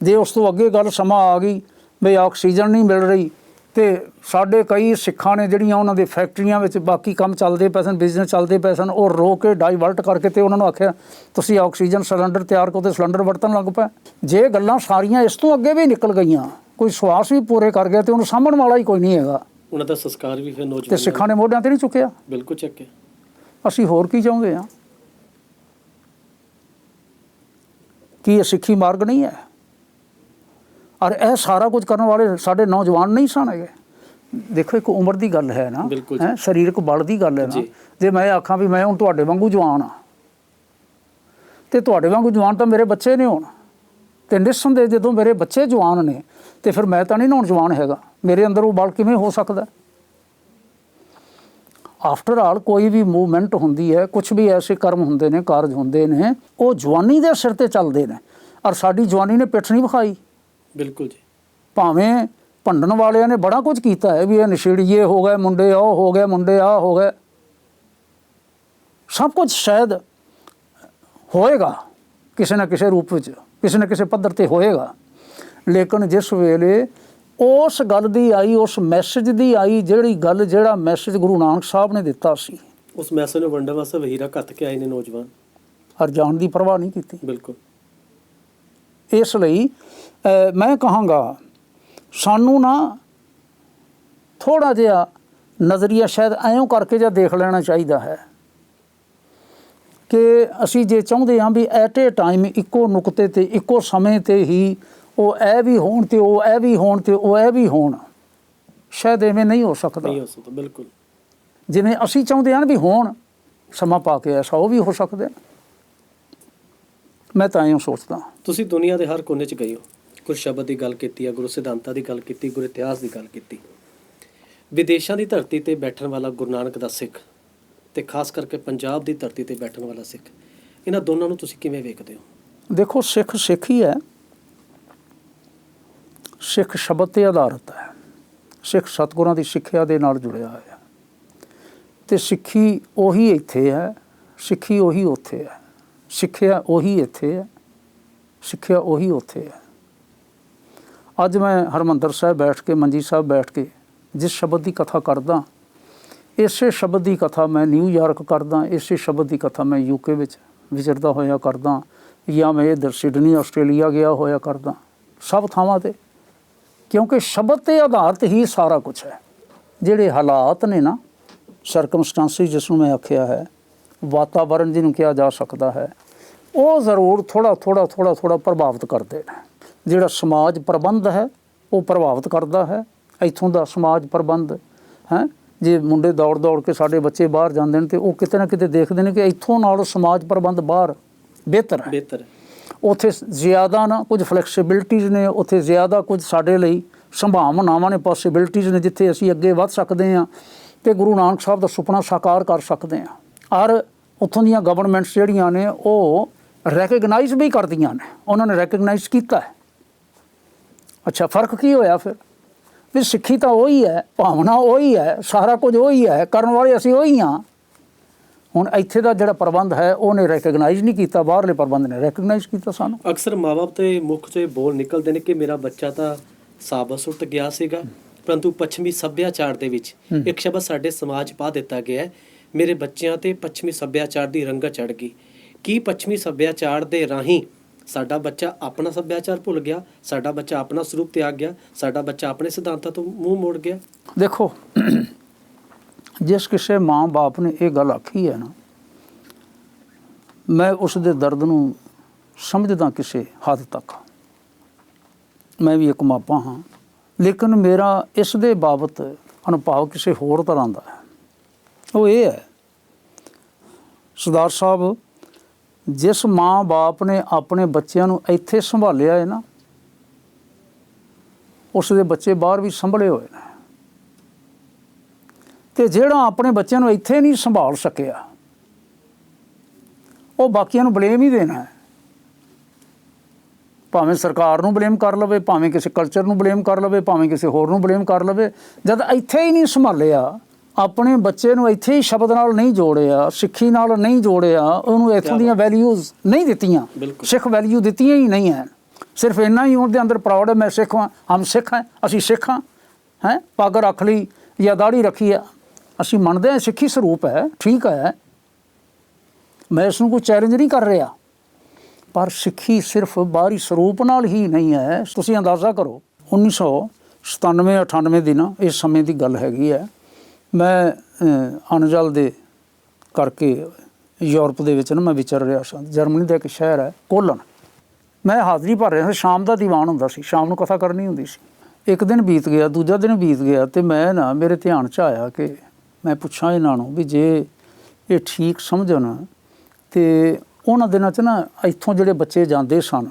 ਜੇ ਉਸ ਤੋਂ ਅੱਗੇ ਗੱਲ ਸਮਾਂ ਆ ਗਈ ਵੀ ਆਕਸੀਜਨ ਨਹੀਂ ਮਿਲ ਰਹੀ, ਤੇ ਸਾਡੇ ਕਈ ਸਿੱਖਾਂ ਨੇ ਜਿਹੜੀਆਂ ਉਹਨਾਂ ਦੇ ਫੈਕਟਰੀਆਂ ਵਿੱਚ ਬਾਕੀ ਕੰਮ ਚੱਲਦੇ ਪਏ ਸਨ ਬਿਜ਼ਨਸ ਚੱਲਦੇ ਪਏ ਸਨ, ਉਹ ਰੋਕ ਕੇ ਡਾਈਵਰਟ ਕਰਕੇ ਤੇ ਉਹਨਾਂ ਨੂੰ ਆਖਿਆ, ਤੁਸੀਂ ਆਕਸੀਜਨ ਸਿਲੰਡਰ ਤਿਆਰ ਕਰੋ ਤੇ ਸਿਲੰਡਰ ਵਰਤਣ ਲੱਗ ਪਏ। ਜੇ ਗੱਲਾਂ ਸਾਰੀਆਂ ਇਸ ਤੋਂ ਅੱਗੇ ਵੀ ਨਿਕਲ ਗਈਆਂ ਕੋਈ ਸਵਾਸ ਵੀ ਪੂਰੇ ਕਰ ਗਿਆ ਤੇ ਉਹਨੂੰ ਸਾਂਭਣ ਵਾਲਾ ਹੀ ਕੋਈ ਨਹੀਂ ਹੈਗਾ। ਉਹਨਾਂ ਦਾ ਸੰਸਕਾਰ ਵੀ ਫਿਰ ਤੇ ਨੌਜਵਾਨ ਸਿੱਖਾਂ ਨੇ ਮੋਢਿਆਂ ਤੇ ਨਹੀਂ ਚੁੱਕਿਆ। ਬਿਲਕੁਲ ਚੱਕਿਆ। ਅਸੀਂ ਹੋਰ ਕੀ ਚਾਹੁੰਦੇ ਹਾਂ? ਕੀ ਇਹ ਸਿੱਖੀ ਮਾਰਗ ਨਹੀਂ ਹੈ? ਔਰ ਇਹ ਸਾਰਾ ਕੁਝ ਕਰਨ ਵਾਲੇ ਸਾਡੇ ਨੌਜਵਾਨ ਨਹੀਂ ਸਨ ਹੈਗੇ ਦੇਖੋ ਇੱਕ ਉਮਰ ਦੀ ਗੱਲ ਹੈ ਨਾ। ਹੈਂ, ਸਰੀਰਕ ਬਲ ਦੀ ਗੱਲ ਹੈ ਨਾ। ਜੀ। ਮੈਂ ਆਖਾਂ ਵੀ ਮੈਂ ਹੁਣ ਤੁਹਾਡੇ ਵਾਂਗੂ ਜਵਾਨ ਆ ਤੇ ਤੁਹਾਡੇ ਵਾਂਗੂ ਜਵਾਨ ਤਾਂ ਮੇਰੇ ਬੱਚੇ ਨੇ ਹੁਣ। ਤੇ ਨਿਸੰਦੇਹ ਜਦੋਂ ਮੇਰੇ ਬੱਚੇ ਜਵਾਨ ਨੇ ਤੇ ਫਿਰ ਮੈਂ ਤਾਂ ਨਹੀਂ ਨਾ ਹੁਣ ਜਵਾਨ ਹੈਗਾ। ਮੇਰੇ ਅੰਦਰ ਉਹ ਬਲ ਕਿਵੇਂ ਹੋ ਸਕਦਾ? ਆਫਟਰ ਆਲ ਕੋਈ ਵੀ ਮੂਵਮੈਂਟ ਹੁੰਦੀ ਹੈ ਕੁਝ ਵੀ ਐਸੇ ਕਰਮ ਹੁੰਦੇ ਨੇ ਕਾਰਜ ਹੁੰਦੇ ਨੇ ਉਹ ਜਵਾਨੀ ਦੇ ਸਿਰ ਤੇ ਚੱਲਦੇ ਨੇ। ਔਰ ਸਾਡੀ ਜਵਾਨੀ ਨੇ ਪਿੱਠ ਨਹੀਂ ਵਿਖਾਈ। ਬਿਲਕੁਲ ਜੀ। ਭਾਵੇਂ ਭੰਡਣ ਵਾਲਿਆਂ ਨੇ ਬੜਾ ਕੁਝ ਕੀਤਾ ਹੈ ਵੀ ਇਹ ਨਸ਼ੇੜੀਏ ਹੋ ਗਏ ਮੁੰਡੇ ਉਹ ਹੋ ਗਏ ਮੁੰਡੇ ਆ ਹੋ ਗਏ। ਸਭ ਕੁਝ ਸ਼ਾਇਦ ਹੋਏਗਾ ਕਿਸੇ ਨਾ ਕਿਸੇ ਰੂਪ ਵਿੱਚ ਕਿਸੇ ਨਾ ਕਿਸੇ ਪੱਧਰ ਤੇ ਹੋਏਗਾ। ਲੇਕਿਨ ਜਿਸ ਵੇਲੇ ਉਸ ਗੱਲ ਦੀ ਆਈ ਉਸ ਮੈਸੇਜ ਦੀ ਆਈ ਜਿਹੜੀ ਗੱਲ ਜਿਹੜਾ ਮੈਸੇਜ ਗੁਰੂ ਨਾਨਕ ਸਾਹਿਬ ਨੇ ਦਿੱਤਾ ਸੀ। ਉਸ ਮੈਸੇਜ ਨੂੰ ਵੰਡਣ ਵਾਸਤੇ ਵਹੀਰਾ ਕੱਤ ਕੇ ਆਏ ਨੇ ਨੌਜਵਾਨ। ਔਰ ਜਾਣ ਦੀ ਪਰਵਾਹ ਨਹੀਂ ਕੀਤੀ। ਬਿਲਕੁਲ। ਇਸ ਲਈ ਮੈਂ ਕਹਾਂਗਾ ਸਾਨੂੰ ਨਾ ਥੋੜਾ ਜਿਹਾ ਨਜ਼ਰੀਆ ਸ਼ਾਇਦ ਐਂ ਕਰਕੇ ਜਾਂ ਦੇਖ ਲੈਣਾ ਚਾਹੀਦਾ ਹੈ ਕਿ ਅਸੀਂ ਜੇ ਚਾਹੁੰਦੇ ਹਾਂ ਵੀ ਐਟ ਏ ਟਾਈਮ ਇੱਕੋ ਨੁਕਤੇ ਤੇ ਇੱਕੋ ਸਮੇਂ ਤੇ ਹੀ ਉਹ ਇਹ ਵੀ ਹੋਣ ਤੇ ਉਹ ਇਹ ਵੀ ਹੋਣ ਤੇ ਉਹ ਇਹ ਵੀ ਹੋਣ। ਸ਼ਾਇਦ ਐਵੇਂ ਨਹੀਂ ਹੋ ਸਕਦਾ। ਨਹੀਂ ਹੋ ਸਕਦਾ ਬਿਲਕੁਲ। ਜਿਵੇਂ ਅਸੀਂ ਚਾਹੁੰਦੇ ਹਾਂ ਵੀ ਹੋਣ ਸਮਾਂ ਪਾ ਕੇ ਐਸਾ ਉਹ ਵੀ ਹੋ ਸਕਦੇ ਨੇ। ਮੈਂ ਤਾਂ ਐਂ ਸੋਚਦਾ। ਤੁਸੀਂ ਦੁਨੀਆ ਦੇ ਹਰ ਕੋਨੇ 'ਚ ਗਏ ਹੋ। ਗੁਰ ਸ਼ਬਦ ਦੀ ਗੱਲ ਕੀਤੀ ਹੈ ਗੁਰੂ ਸਿਧਾਂਤਾਂ ਦੀ ਗੱਲ ਕੀਤੀ ਗੁਰ ਇਤਿਹਾਸ ਦੀ ਗੱਲ ਕੀਤੀ। ਵਿਦੇਸ਼ਾਂ ਦੀ ਧਰਤੀ ਤੇ ਬੈਠਣ ਵਾਲਾ ਗੁਰੂ ਨਾਨਕ ਦਾ ਸਿੱਖ ਤੇ ਖਾਸ ਕਰਕੇ ਪੰਜਾਬ ਦੀ ਧਰਤੀ ਤੇ ਬੈਠਣ ਵਾਲਾ ਸਿੱਖ ਇਹਨਾਂ ਦੋਨਾਂ ਨੂੰ ਤੁਸੀਂ ਕਿਵੇਂ ਵੇਖਦੇ ਹੋ? ਦੇਖੋ ਸਿੱਖ ਸਿੱਖ ਹੀ ਹੈ। ਸਿੱਖ ਸ਼ਬਦ ਤੇ ਆਧਾਰਿਤ ਹੈ। ਸਿੱਖ ਸਤਿਗੁਰਾਂ ਦੀ ਸਿੱਖਿਆ ਦੇ ਨਾਲ ਜੁੜਿਆ ਹੋਇਆ ਹੈ। ਤੇ ਸਿੱਖੀ ਉਹੀ ਇੱਥੇ ਹੈ, ਸਿੱਖੀ ਉਹੀ ਉੱਥੇ ਹੈ। ਸਿੱਖਿਆ ਉਹੀ ਇੱਥੇ ਹੈ, ਸਿੱਖਿਆ ਉਹੀ ਉੱਥੇ ਹੈ। ਅੱਜ ਮੈਂ ਹਰਮੰਦਰ ਸਾਹਿਬ ਬੈਠ ਕੇ, ਮੰਜੀ ਸਾਹਿਬ ਬੈਠ ਕੇ ਜਿਸ ਸ਼ਬਦ ਦੀ ਕਥਾ ਕਰਦਾ, ਇਸੇ ਸ਼ਬਦ ਦੀ ਕਥਾ ਮੈਂ ਨਿਊਯਾਰਕ ਕਰਦਾ, ਇਸੇ ਸ਼ਬਦ ਦੀ ਕਥਾ ਮੈਂ ਯੂਕੇ ਵਿੱਚ ਵਿਚਰਦਾ ਹੋਇਆ ਕਰਦਾ ਜਾਂ ਮੈਂ ਇਧਰ ਸਿਡਨੀ, ਆਸਟ੍ਰੇਲੀਆ ਗਿਆ ਹੋਇਆ ਕਰਦਾ। ਸਭ ਥਾਵਾਂ ਤੇ ਕਿਉਂਕਿ ਸ਼ਬਦ ਤੇ ਆਧਾਰਿਤ ਹੀ ਸਾਰਾ ਕੁਝ ਹੈ। ਜਿਹੜੇ ਹਾਲਾਤ ਨੇ ਨਾ ਸਰਕਮਸਟੈਂਸਿਸ ਜਿਸ ਨੂੰ ਮੈਂ ਆਖਿਆ ਹੈ, ਵਾਤਾਵਰਣ ਜਿਹਨੂੰ ਕਿਹਾ ਜਾ ਸਕਦਾ ਹੈ, ਉਹ ਜ਼ਰੂਰ ਥੋੜਾ ਥੋੜਾ ਥੋੜਾ ਥੋੜਾ ਪ੍ਰਭਾਵਿਤ ਕਰਦੇ ਨੇ। ਜਿਹੜਾ ਸਮਾਜ ਪ੍ਰਬੰਧ ਹੈ, ਉਹ ਪ੍ਰਭਾਵਿਤ ਕਰਦਾ ਹੈ। ਇੱਥੋਂ ਦਾ ਸਮਾਜ ਪ੍ਰਬੰਧ, ਹੈ, ਜੇ ਮੁੰਡੇ ਦੌੜ ਦੌੜ ਕੇ ਸਾਡੇ ਬੱਚੇ ਬਾਹਰ ਜਾਂਦੇ ਨੇ ਤੇ ਉਹ ਕਿਤੇ ਨਾ ਕਿਤੇ ਦੇਖਦੇ ਨੇ ਕਿ ਇੱਥੋਂ ਨਾਲੋਂ ਸਮਾਜ ਪ੍ਰਬੰਧ ਬਾਹਰ ਬਿਹਤਰ ਹੈ। ਬਿਹਤਰ ਹੈ। ਉੱਥੇ ਜ਼ਿਆਦਾ ਨਾ ਕੁਝ ਫਲੈਕਸੀਬਿਲਟੀਜ਼ ਨੇ, ਉੱਥੇ ਜ਼ਿਆਦਾ ਕੁਝ ਸਾਡੇ ਲਈ ਸੰਭਾਵਨਾਵਾਂ ਨੇ ਪੋਸਿਬਿਲਟੀਜ਼ ਨੇ, ਜਿੱਥੇ ਅਸੀਂ ਅੱਗੇ ਵੱਧ ਸਕਦੇ ਹਾਂ ਤੇ ਗੁਰੂ ਨਾਨਕ ਸਾਹਿਬ ਦਾ ਸੁਪਨਾ ਸਾਕਾਰ ਕਰ ਸਕਦੇ ਹਾਂ। ਔਰ ਉੱਥੋਂ ਦੀਆਂ ਗਵਰਨਮੈਂਟਸ ਜਿਹੜੀਆਂ ਨੇ, ਉਹ ਰੈਕਗਨਾਈਜ਼ ਵੀ ਕਰਦੀਆਂ ਨੇ। ਉਹਨਾਂ ਨੇ ਰੈਕਗਨਾਈਜ਼ ਕੀਤਾ ਹੈ। ਅੱਛਾ, ਫ਼ਰਕ ਕੀ ਹੋਇਆ ਫਿਰ? ਵੀ ਸਿੱਖੀ ਤਾਂ ਉਹੀ ਹੈ, ਭਾਵਨਾ ਉਹੀ ਹੈ, ਸਾਰਾ ਕੁਝ ਉਹੀ ਹੈ, ਕਰਨ ਵਾਲੇ ਅਸੀਂ ਉਹੀ ਹਾਂ। ਹੁਣ ਇੱਥੇ ਦਾ ਜਿਹੜਾ ਪ੍ਰਬੰਧ ਹੈ ਉਹਨੇ ਰੈਕਗਨਾਈਜ਼ ਨਹੀਂ ਕੀਤਾ ਬਾਹਰਲੇ ਪ੍ਰਬੰਧ ਨੇ ਰੈਕਗਨਾਈਜ਼ ਕੀਤਾ ਸਾਨੂੰ। ਅਕਸਰ ਮਾਪੇ ਤੇ ਮੁੱਖ ਇਹ ਬੋਲ ਨਿਕਲਦੇ ਨੇ ਕਿ ਮੇਰਾ ਬੱਚਾ ਤਾਂ ਸਾਬਤ ਸੁੱਟ ਗਿਆ ਸੀਗਾ ਪਰੰਤੂ ਪੱਛਮੀ ਸੱਭਿਆਚਾਰ ਦੇ ਵਿੱਚ। ਇੱਕ ਸ਼ਬਦ ਸਾਡੇ ਸਮਾਜ ਪਾ ਦਿੱਤਾ ਗਿਆ ਹੈ ਮੇਰੇ ਬੱਚਿਆਂ ਤੇ ਪੱਛਮੀ ਸੱਭਿਆਚਾਰ ਦੀ ਰੰਗਤ ਚੜ ਗਈ। ਕੀ ਪੱਛਮੀ ਸੱਭਿਆਚਾਰ ਦੇ ਰਾਹੀਂ ਸਾਡਾ ਬੱਚਾ ਆਪਣਾ ਸੱਭਿਆਚਾਰ ਭੁੱਲ ਗਿਆ ਸਾਡਾ ਬੱਚਾ ਆਪਣਾ ਸਰੂਪ ਤਿਆਗ ਗਿਆ ਸਾਡਾ ਬੱਚਾ ਆਪਣੇ ਸਿਧਾਂਤਾਂ ਤੋਂ ਮੂੰਹ ਮੋੜ ਗਿਆ? ਦੇਖੋ ਜਿਸ ਕਿਸੇ ਮਾਂ-ਬਾਪ ਨੇ ਇਹ ਗੱਲ ਆਖੀ ਹੈ ਨਾ, ਮੈਂ ਉਸ ਦੇ ਦਰਦ ਨੂੰ ਸਮਝਦਾ ਕਿਸੇ ਹੱਦ ਤੱਕ। ਮੈਂ ਵੀ ਇੱਕ ਮਾਪਾ ਹਾਂ, ਲੇਕਿਨ ਮੇਰਾ ਇਸ ਦੇ ਬਾਬਤ ਅਨੁਭਵ ਕਿਸੇ ਹੋਰ ਤਰ੍ਹਾਂ ਦਾ ਹੈ। ਉਹ ਇਹ ਹੈ, ਸਰਦਾਰ ਸਾਹਿਬ, ਜਿਸ ਮਾਂ-ਬਾਪ ਨੇ ਆਪਣੇ ਬੱਚਿਆਂ ਨੂੰ ਇੱਥੇ ਸੰਭਾਲਿਆ ਹੈ ਨਾ, ਉਸ ਦੇ ਬੱਚੇ ਬਾਹਰ ਵੀ ਸੰਭਲੇ ਹੋਏ ਨੇ। ਤੇ ਜਿਹੜਾ ਆਪਣੇ ਬੱਚਿਆਂ ਨੂੰ ਇੱਥੇ ਨਹੀਂ ਸੰਭਾਲ ਸਕਿਆ ਉਹ ਬਾਕੀਆਂ ਨੂੰ ਬਲੇਮ ਹੀ ਦੇਣਾ ਹੈ। ਭਾਵੇਂ ਸਰਕਾਰ ਨੂੰ ਬਲੇਮ ਕਰ ਲਵੇ ਭਾਵੇਂ ਕਿਸੇ ਕਲਚਰ ਨੂੰ ਬਲੇਮ ਕਰ ਲਵੇ ਭਾਵੇਂ ਕਿਸੇ ਹੋਰ ਨੂੰ ਬਲੇਮ ਕਰ ਲਵੇ ਜਦ ਇੱਥੇ ਹੀ ਨਹੀਂ ਸੰਭਾਲਿਆ ਆਪਣੇ ਬੱਚੇ ਨੂੰ ਇੱਥੇ ਹੀ ਸ਼ਬਦ ਨਾਲ ਨਹੀਂ ਜੋੜਿਆ ਸਿੱਖੀ ਨਾਲ ਨਹੀਂ ਜੋੜਿਆ ਉਹਨੂੰ ਇੱਥੋਂ ਦੀਆਂ ਵੈਲਿਊਜ਼ ਨਹੀਂ ਦਿੱਤੀਆਂ। ਸਿੱਖ ਵੈਲਿਊ ਦਿੱਤੀਆਂ ਹੀ ਨਹੀਂ ਹੈ। ਸਿਰਫ ਇੰਨਾ ਹੀ ਉਹਦੇ ਅੰਦਰ ਪ੍ਰਾਊਡ ਹੈ ਮੈਂ ਸਿੱਖ ਹਾਂ ਹਮ ਸਿੱਖ ਹਾਂ ਅਸੀਂ ਸਿੱਖ ਹਾਂ ਹੈ ਪੱਗ ਰੱਖ ਲਈ ਜਾਂ ਦਾੜੀ ਰੱਖੀ ਆ ਅਸੀਂ ਮੰਨਦੇ ਹਾਂ ਸਿੱਖੀ ਸਰੂਪ ਹੈ ਠੀਕ ਹੈ। ਮੈਂ ਇਸ ਨੂੰ ਕੋਈ ਚੈਲੰਜ ਨਹੀਂ ਕਰ ਰਿਹਾ। ਪਰ ਸਿੱਖੀ ਸਿਰਫ ਬਾਹਰੀ ਸਰੂਪ ਨਾਲ ਹੀ ਨਹੀਂ ਹੈ। ਤੁਸੀਂ ਅੰਦਾਜ਼ਾ ਕਰੋ 1997 98 ਦੀ ਨਾ ਇਸ ਸਮੇਂ ਦੀ ਗੱਲ ਹੈਗੀ ਹੈ। ਮੈਂ ਅਹ, ਅਣਜਲ ਦੇ ਕਰਕੇ ਯੂਰਪ ਦੇ ਵਿੱਚ ਨਾ ਮੈਂ ਵਿਚਰ ਰਿਹਾ ਸਾਂ। ਜਰਮਨੀ ਦਾ ਇੱਕ ਸ਼ਹਿਰ ਹੈ ਕੋਲਨ। ਮੈਂ ਹਾਜ਼ਰੀ ਭਰ ਰਿਹਾ ਸੀ। ਸ਼ਾਮ ਦਾ ਦੀਵਾਨ ਹੁੰਦਾ ਸੀ। ਸ਼ਾਮ ਨੂੰ ਕਥਾ ਕਰਨੀ ਹੁੰਦੀ ਸੀ। ਇੱਕ ਦਿਨ ਬੀਤ ਗਿਆ ਦੂਜਾ ਦਿਨ ਬੀਤ ਗਿਆ ਤੇ ਮੈਂ ਨਾ ਮੇਰੇ ਧਿਆਨ 'ਚ ਆਇਆ ਕਿ ਮੈਂ ਪੁੱਛਾਂ ਇਹਨਾਂ ਨੂੰ ਵੀ ਜੇ ਇਹ ਠੀਕ ਸਮਝਣ ਤੇ ਉਹਨਾਂ ਦਿਨਾਂ 'ਚ ਨਾ ਇੱਥੋਂ ਜਿਹੜੇ ਬੱਚੇ ਜਾਂਦੇ ਸਨ,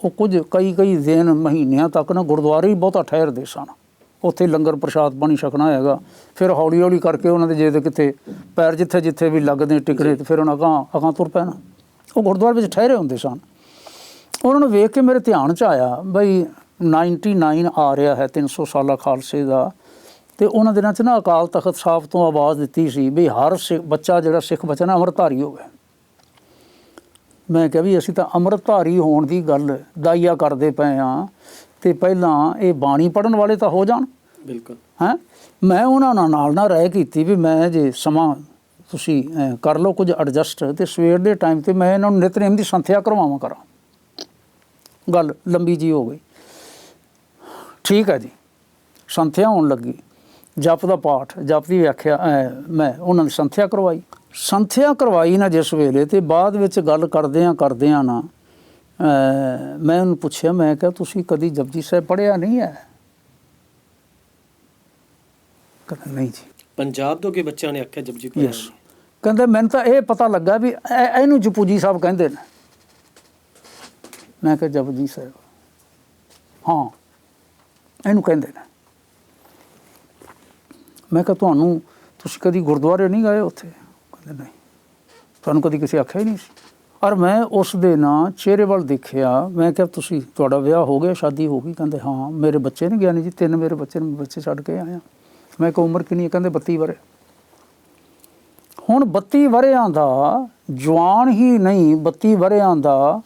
ਉਹ ਕੁਝ ਕਈ ਕਈ ਦਿਨ ਮਹੀਨਿਆਂ ਤੱਕ ਨਾ ਗੁਰਦੁਆਰੇ ਹੀ ਬਹੁਤਾ ਠਹਿਰਦੇ ਸਨ। ਉੱਥੇ ਲੰਗਰ ਪ੍ਰਸ਼ਾਦ ਪਾਣੀ ਛਕਣਾ ਹੈਗਾ। ਫਿਰ ਹੌਲੀ ਹੌਲੀ ਕਰਕੇ ਉਹਨਾਂ ਦੇ ਜੇ ਤੇ ਕਿਤੇ ਪੈਰ ਜਿੱਥੇ ਜਿੱਥੇ ਵੀ ਲੱਗਦੇ ਟਿਕਰੇ ਤੇ ਫਿਰ ਉਹਨਾਂ ਅਗਾਂ ਅਗਾਂ ਤੁਰ ਪੈਣਾ। ਉਹ ਗੁਰਦੁਆਰੇ ਵਿੱਚ ਠਹਿਰੇ ਹੁੰਦੇ ਸਨ। ਉਹਨਾਂ ਨੂੰ ਵੇਖ ਕੇ ਮੇਰੇ ਧਿਆਨ 'ਚ ਆਇਆ, ਬਈ 99 ਆ ਰਿਹਾ ਹੈ 300 ਸਾਲਾ ਖਾਲਸੇ ਦਾ। ਤੇ ਉਹਨਾਂ ਦਿਨਾਂ 'ਚ ਨਾ ਅਕਾਲ ਤਖਤ ਸਾਹਿਬ ਤੋਂ ਆਵਾਜ਼ ਦਿੱਤੀ ਸੀ ਵੀ ਹਰ ਸਿੱਖ ਬੱਚਾ ਜਿਹੜਾ ਸਿੱਖ ਬੱਚਾ ਨਾ ਅੰਮ੍ਰਿਤਧਾਰੀ ਹੋਵੇ। ਮੈਂ ਕਿਹਾ ਵੀ ਅਸੀਂ ਤਾਂ ਅੰਮ੍ਰਿਤਧਾਰੀ ਹੋਣ ਦੀ ਗੱਲ ਦਾਈਆ ਕਰਦੇ ਪਏ ਆ ਤੇ ਪਹਿਲਾਂ ਇਹ ਬਾਣੀ ਪੜਨ ਵਾਲੇ ਤਾਂ ਹੋ ਜਾਣ। ਬਿਲਕੁਲ। ਹੈਂ? ਮੈਂ ਉਹਨਾਂ ਨਾਲ ਨਾਲ ਨਾ ਰਾਏ ਕੀਤੀ ਵੀ ਮੈਂ ਜੇ ਸਮਾਂ ਤੁਸੀਂ ਕਰ ਲਓ ਕੁਝ ਐਡਜਸਟ ਤੇ ਸਵੇਰ ਦੇ ਟਾਈਮ ਤੇ ਮੈਂ ਇਹਨਾਂ ਨੂੰ ਨਿਤਨੇਮ ਦੀ ਸੰਥਿਆ ਕਰਵਾਵਾਂ ਕਰਾਂ। ਗੱਲ ਲੰਬੀ ਜੀ ਹੋ ਗਈ। ਠੀਕ ਹੈ ਜੀ। ਸੰਥਿਆ ਹੋਣ ਲੱਗੀ। ਜਪ ਦਾ ਪਾਠ ਜਪ ਦੀ ਵਿਆਖਿਆ ਮੈਂ ਉਹਨਾਂ ਦੀ ਸੰਥਿਆ ਕਰਵਾਈ। ਸੰਥਿਆ ਕਰਵਾਈ ਨਾ ਜਿਸ ਵੇਲੇ ਤੇ ਬਾਅਦ ਵਿੱਚ ਗੱਲ ਕਰਦਿਆਂ ਕਰਦਿਆਂ ਨਾ ਅਹ, ਮੈਂ ਉਹਨੂੰ ਪੁੱਛਿਆ ਮੈਂ ਕਿਹਾ ਤੁਸੀਂ ਕਦੀ ਜਪਜੀ ਸਾਹਿਬ ਪੜ੍ਹਿਆ ਨਹੀਂ ਹੈ ਕਹਿੰਦਾ ਨਹੀਂ ਜੀ। ਪੰਜਾਬ ਤੋਂ ਕੇ ਬੱਚਿਆਂ ਨੇ ਆਖਿਆ ਜਪਜੀ ਨਹੀਂ। ਕਹਿੰਦੇ ਮੈਨੂੰ ਤਾਂ ਇਹ ਪਤਾ ਲੱਗਾ ਵੀ ਇਹ- ਇਹਨੂੰ ਜਪੂਜੀ ਸਾਹਿਬ ਕਹਿੰਦੇ ਨੇ। ਮੈਂ ਕਿਹਾ ਜਪਜੀ ਸਾਹਿਬ। ਹਾਂ ਇਹਨੂੰ ਕਹਿੰਦੇ ਨੇ। ਮੈਂ ਕਿਹਾ ਤੁਹਾਨੂੰ, ਤੁਸੀਂ ਕਦੀ ਗੁਰਦੁਆਰੇ ਨਹੀਂ ਗਏ ਉੱਥੇ? ਕਹਿੰਦੇ ਨਹੀਂ। ਤੁਹਾਨੂੰ ਕਦੀ ਕਿਸੇ ਆਖਿਆ ਹੀ ਨਹੀਂ ਸੀ? ਔਰ ਮੈਂ ਉਸ ਦੇ ਨਾ ਚਿਹਰੇ ਵੱਲ ਦੇਖਿਆ। ਮੈਂ ਕਿਹਾ, ਤੁਸੀਂ, ਤੁਹਾਡਾ ਵਿਆਹ ਹੋ ਗਿਆ, ਸ਼ਾਦੀ ਹੋ ਗਈ? ਕਹਿੰਦੇ, ਹਾਂ, ਮੇਰੇ ਬੱਚੇ ਨੇ ਗਿਆਨੀ ਜੀ। ਤਿੰਨ ਮੇਰੇ ਬੱਚੇ ਨੇ ਬੱਚੇ ਛੱਡ ਕੇ ਆਇਆ। ਮੈਂ ਕਿਹਾ, ਉਮਰ ਕਿੰਨੀ ਹੈ? ਕਹਿੰਦੇ 32 ਵਰੇ ਹੁਣ 32 ਵਰਿਆਂ ਦਾ ਜਵਾਨ ਹੀ ਨਹੀਂ 32 ਵਰਿਆਂ ਦਾ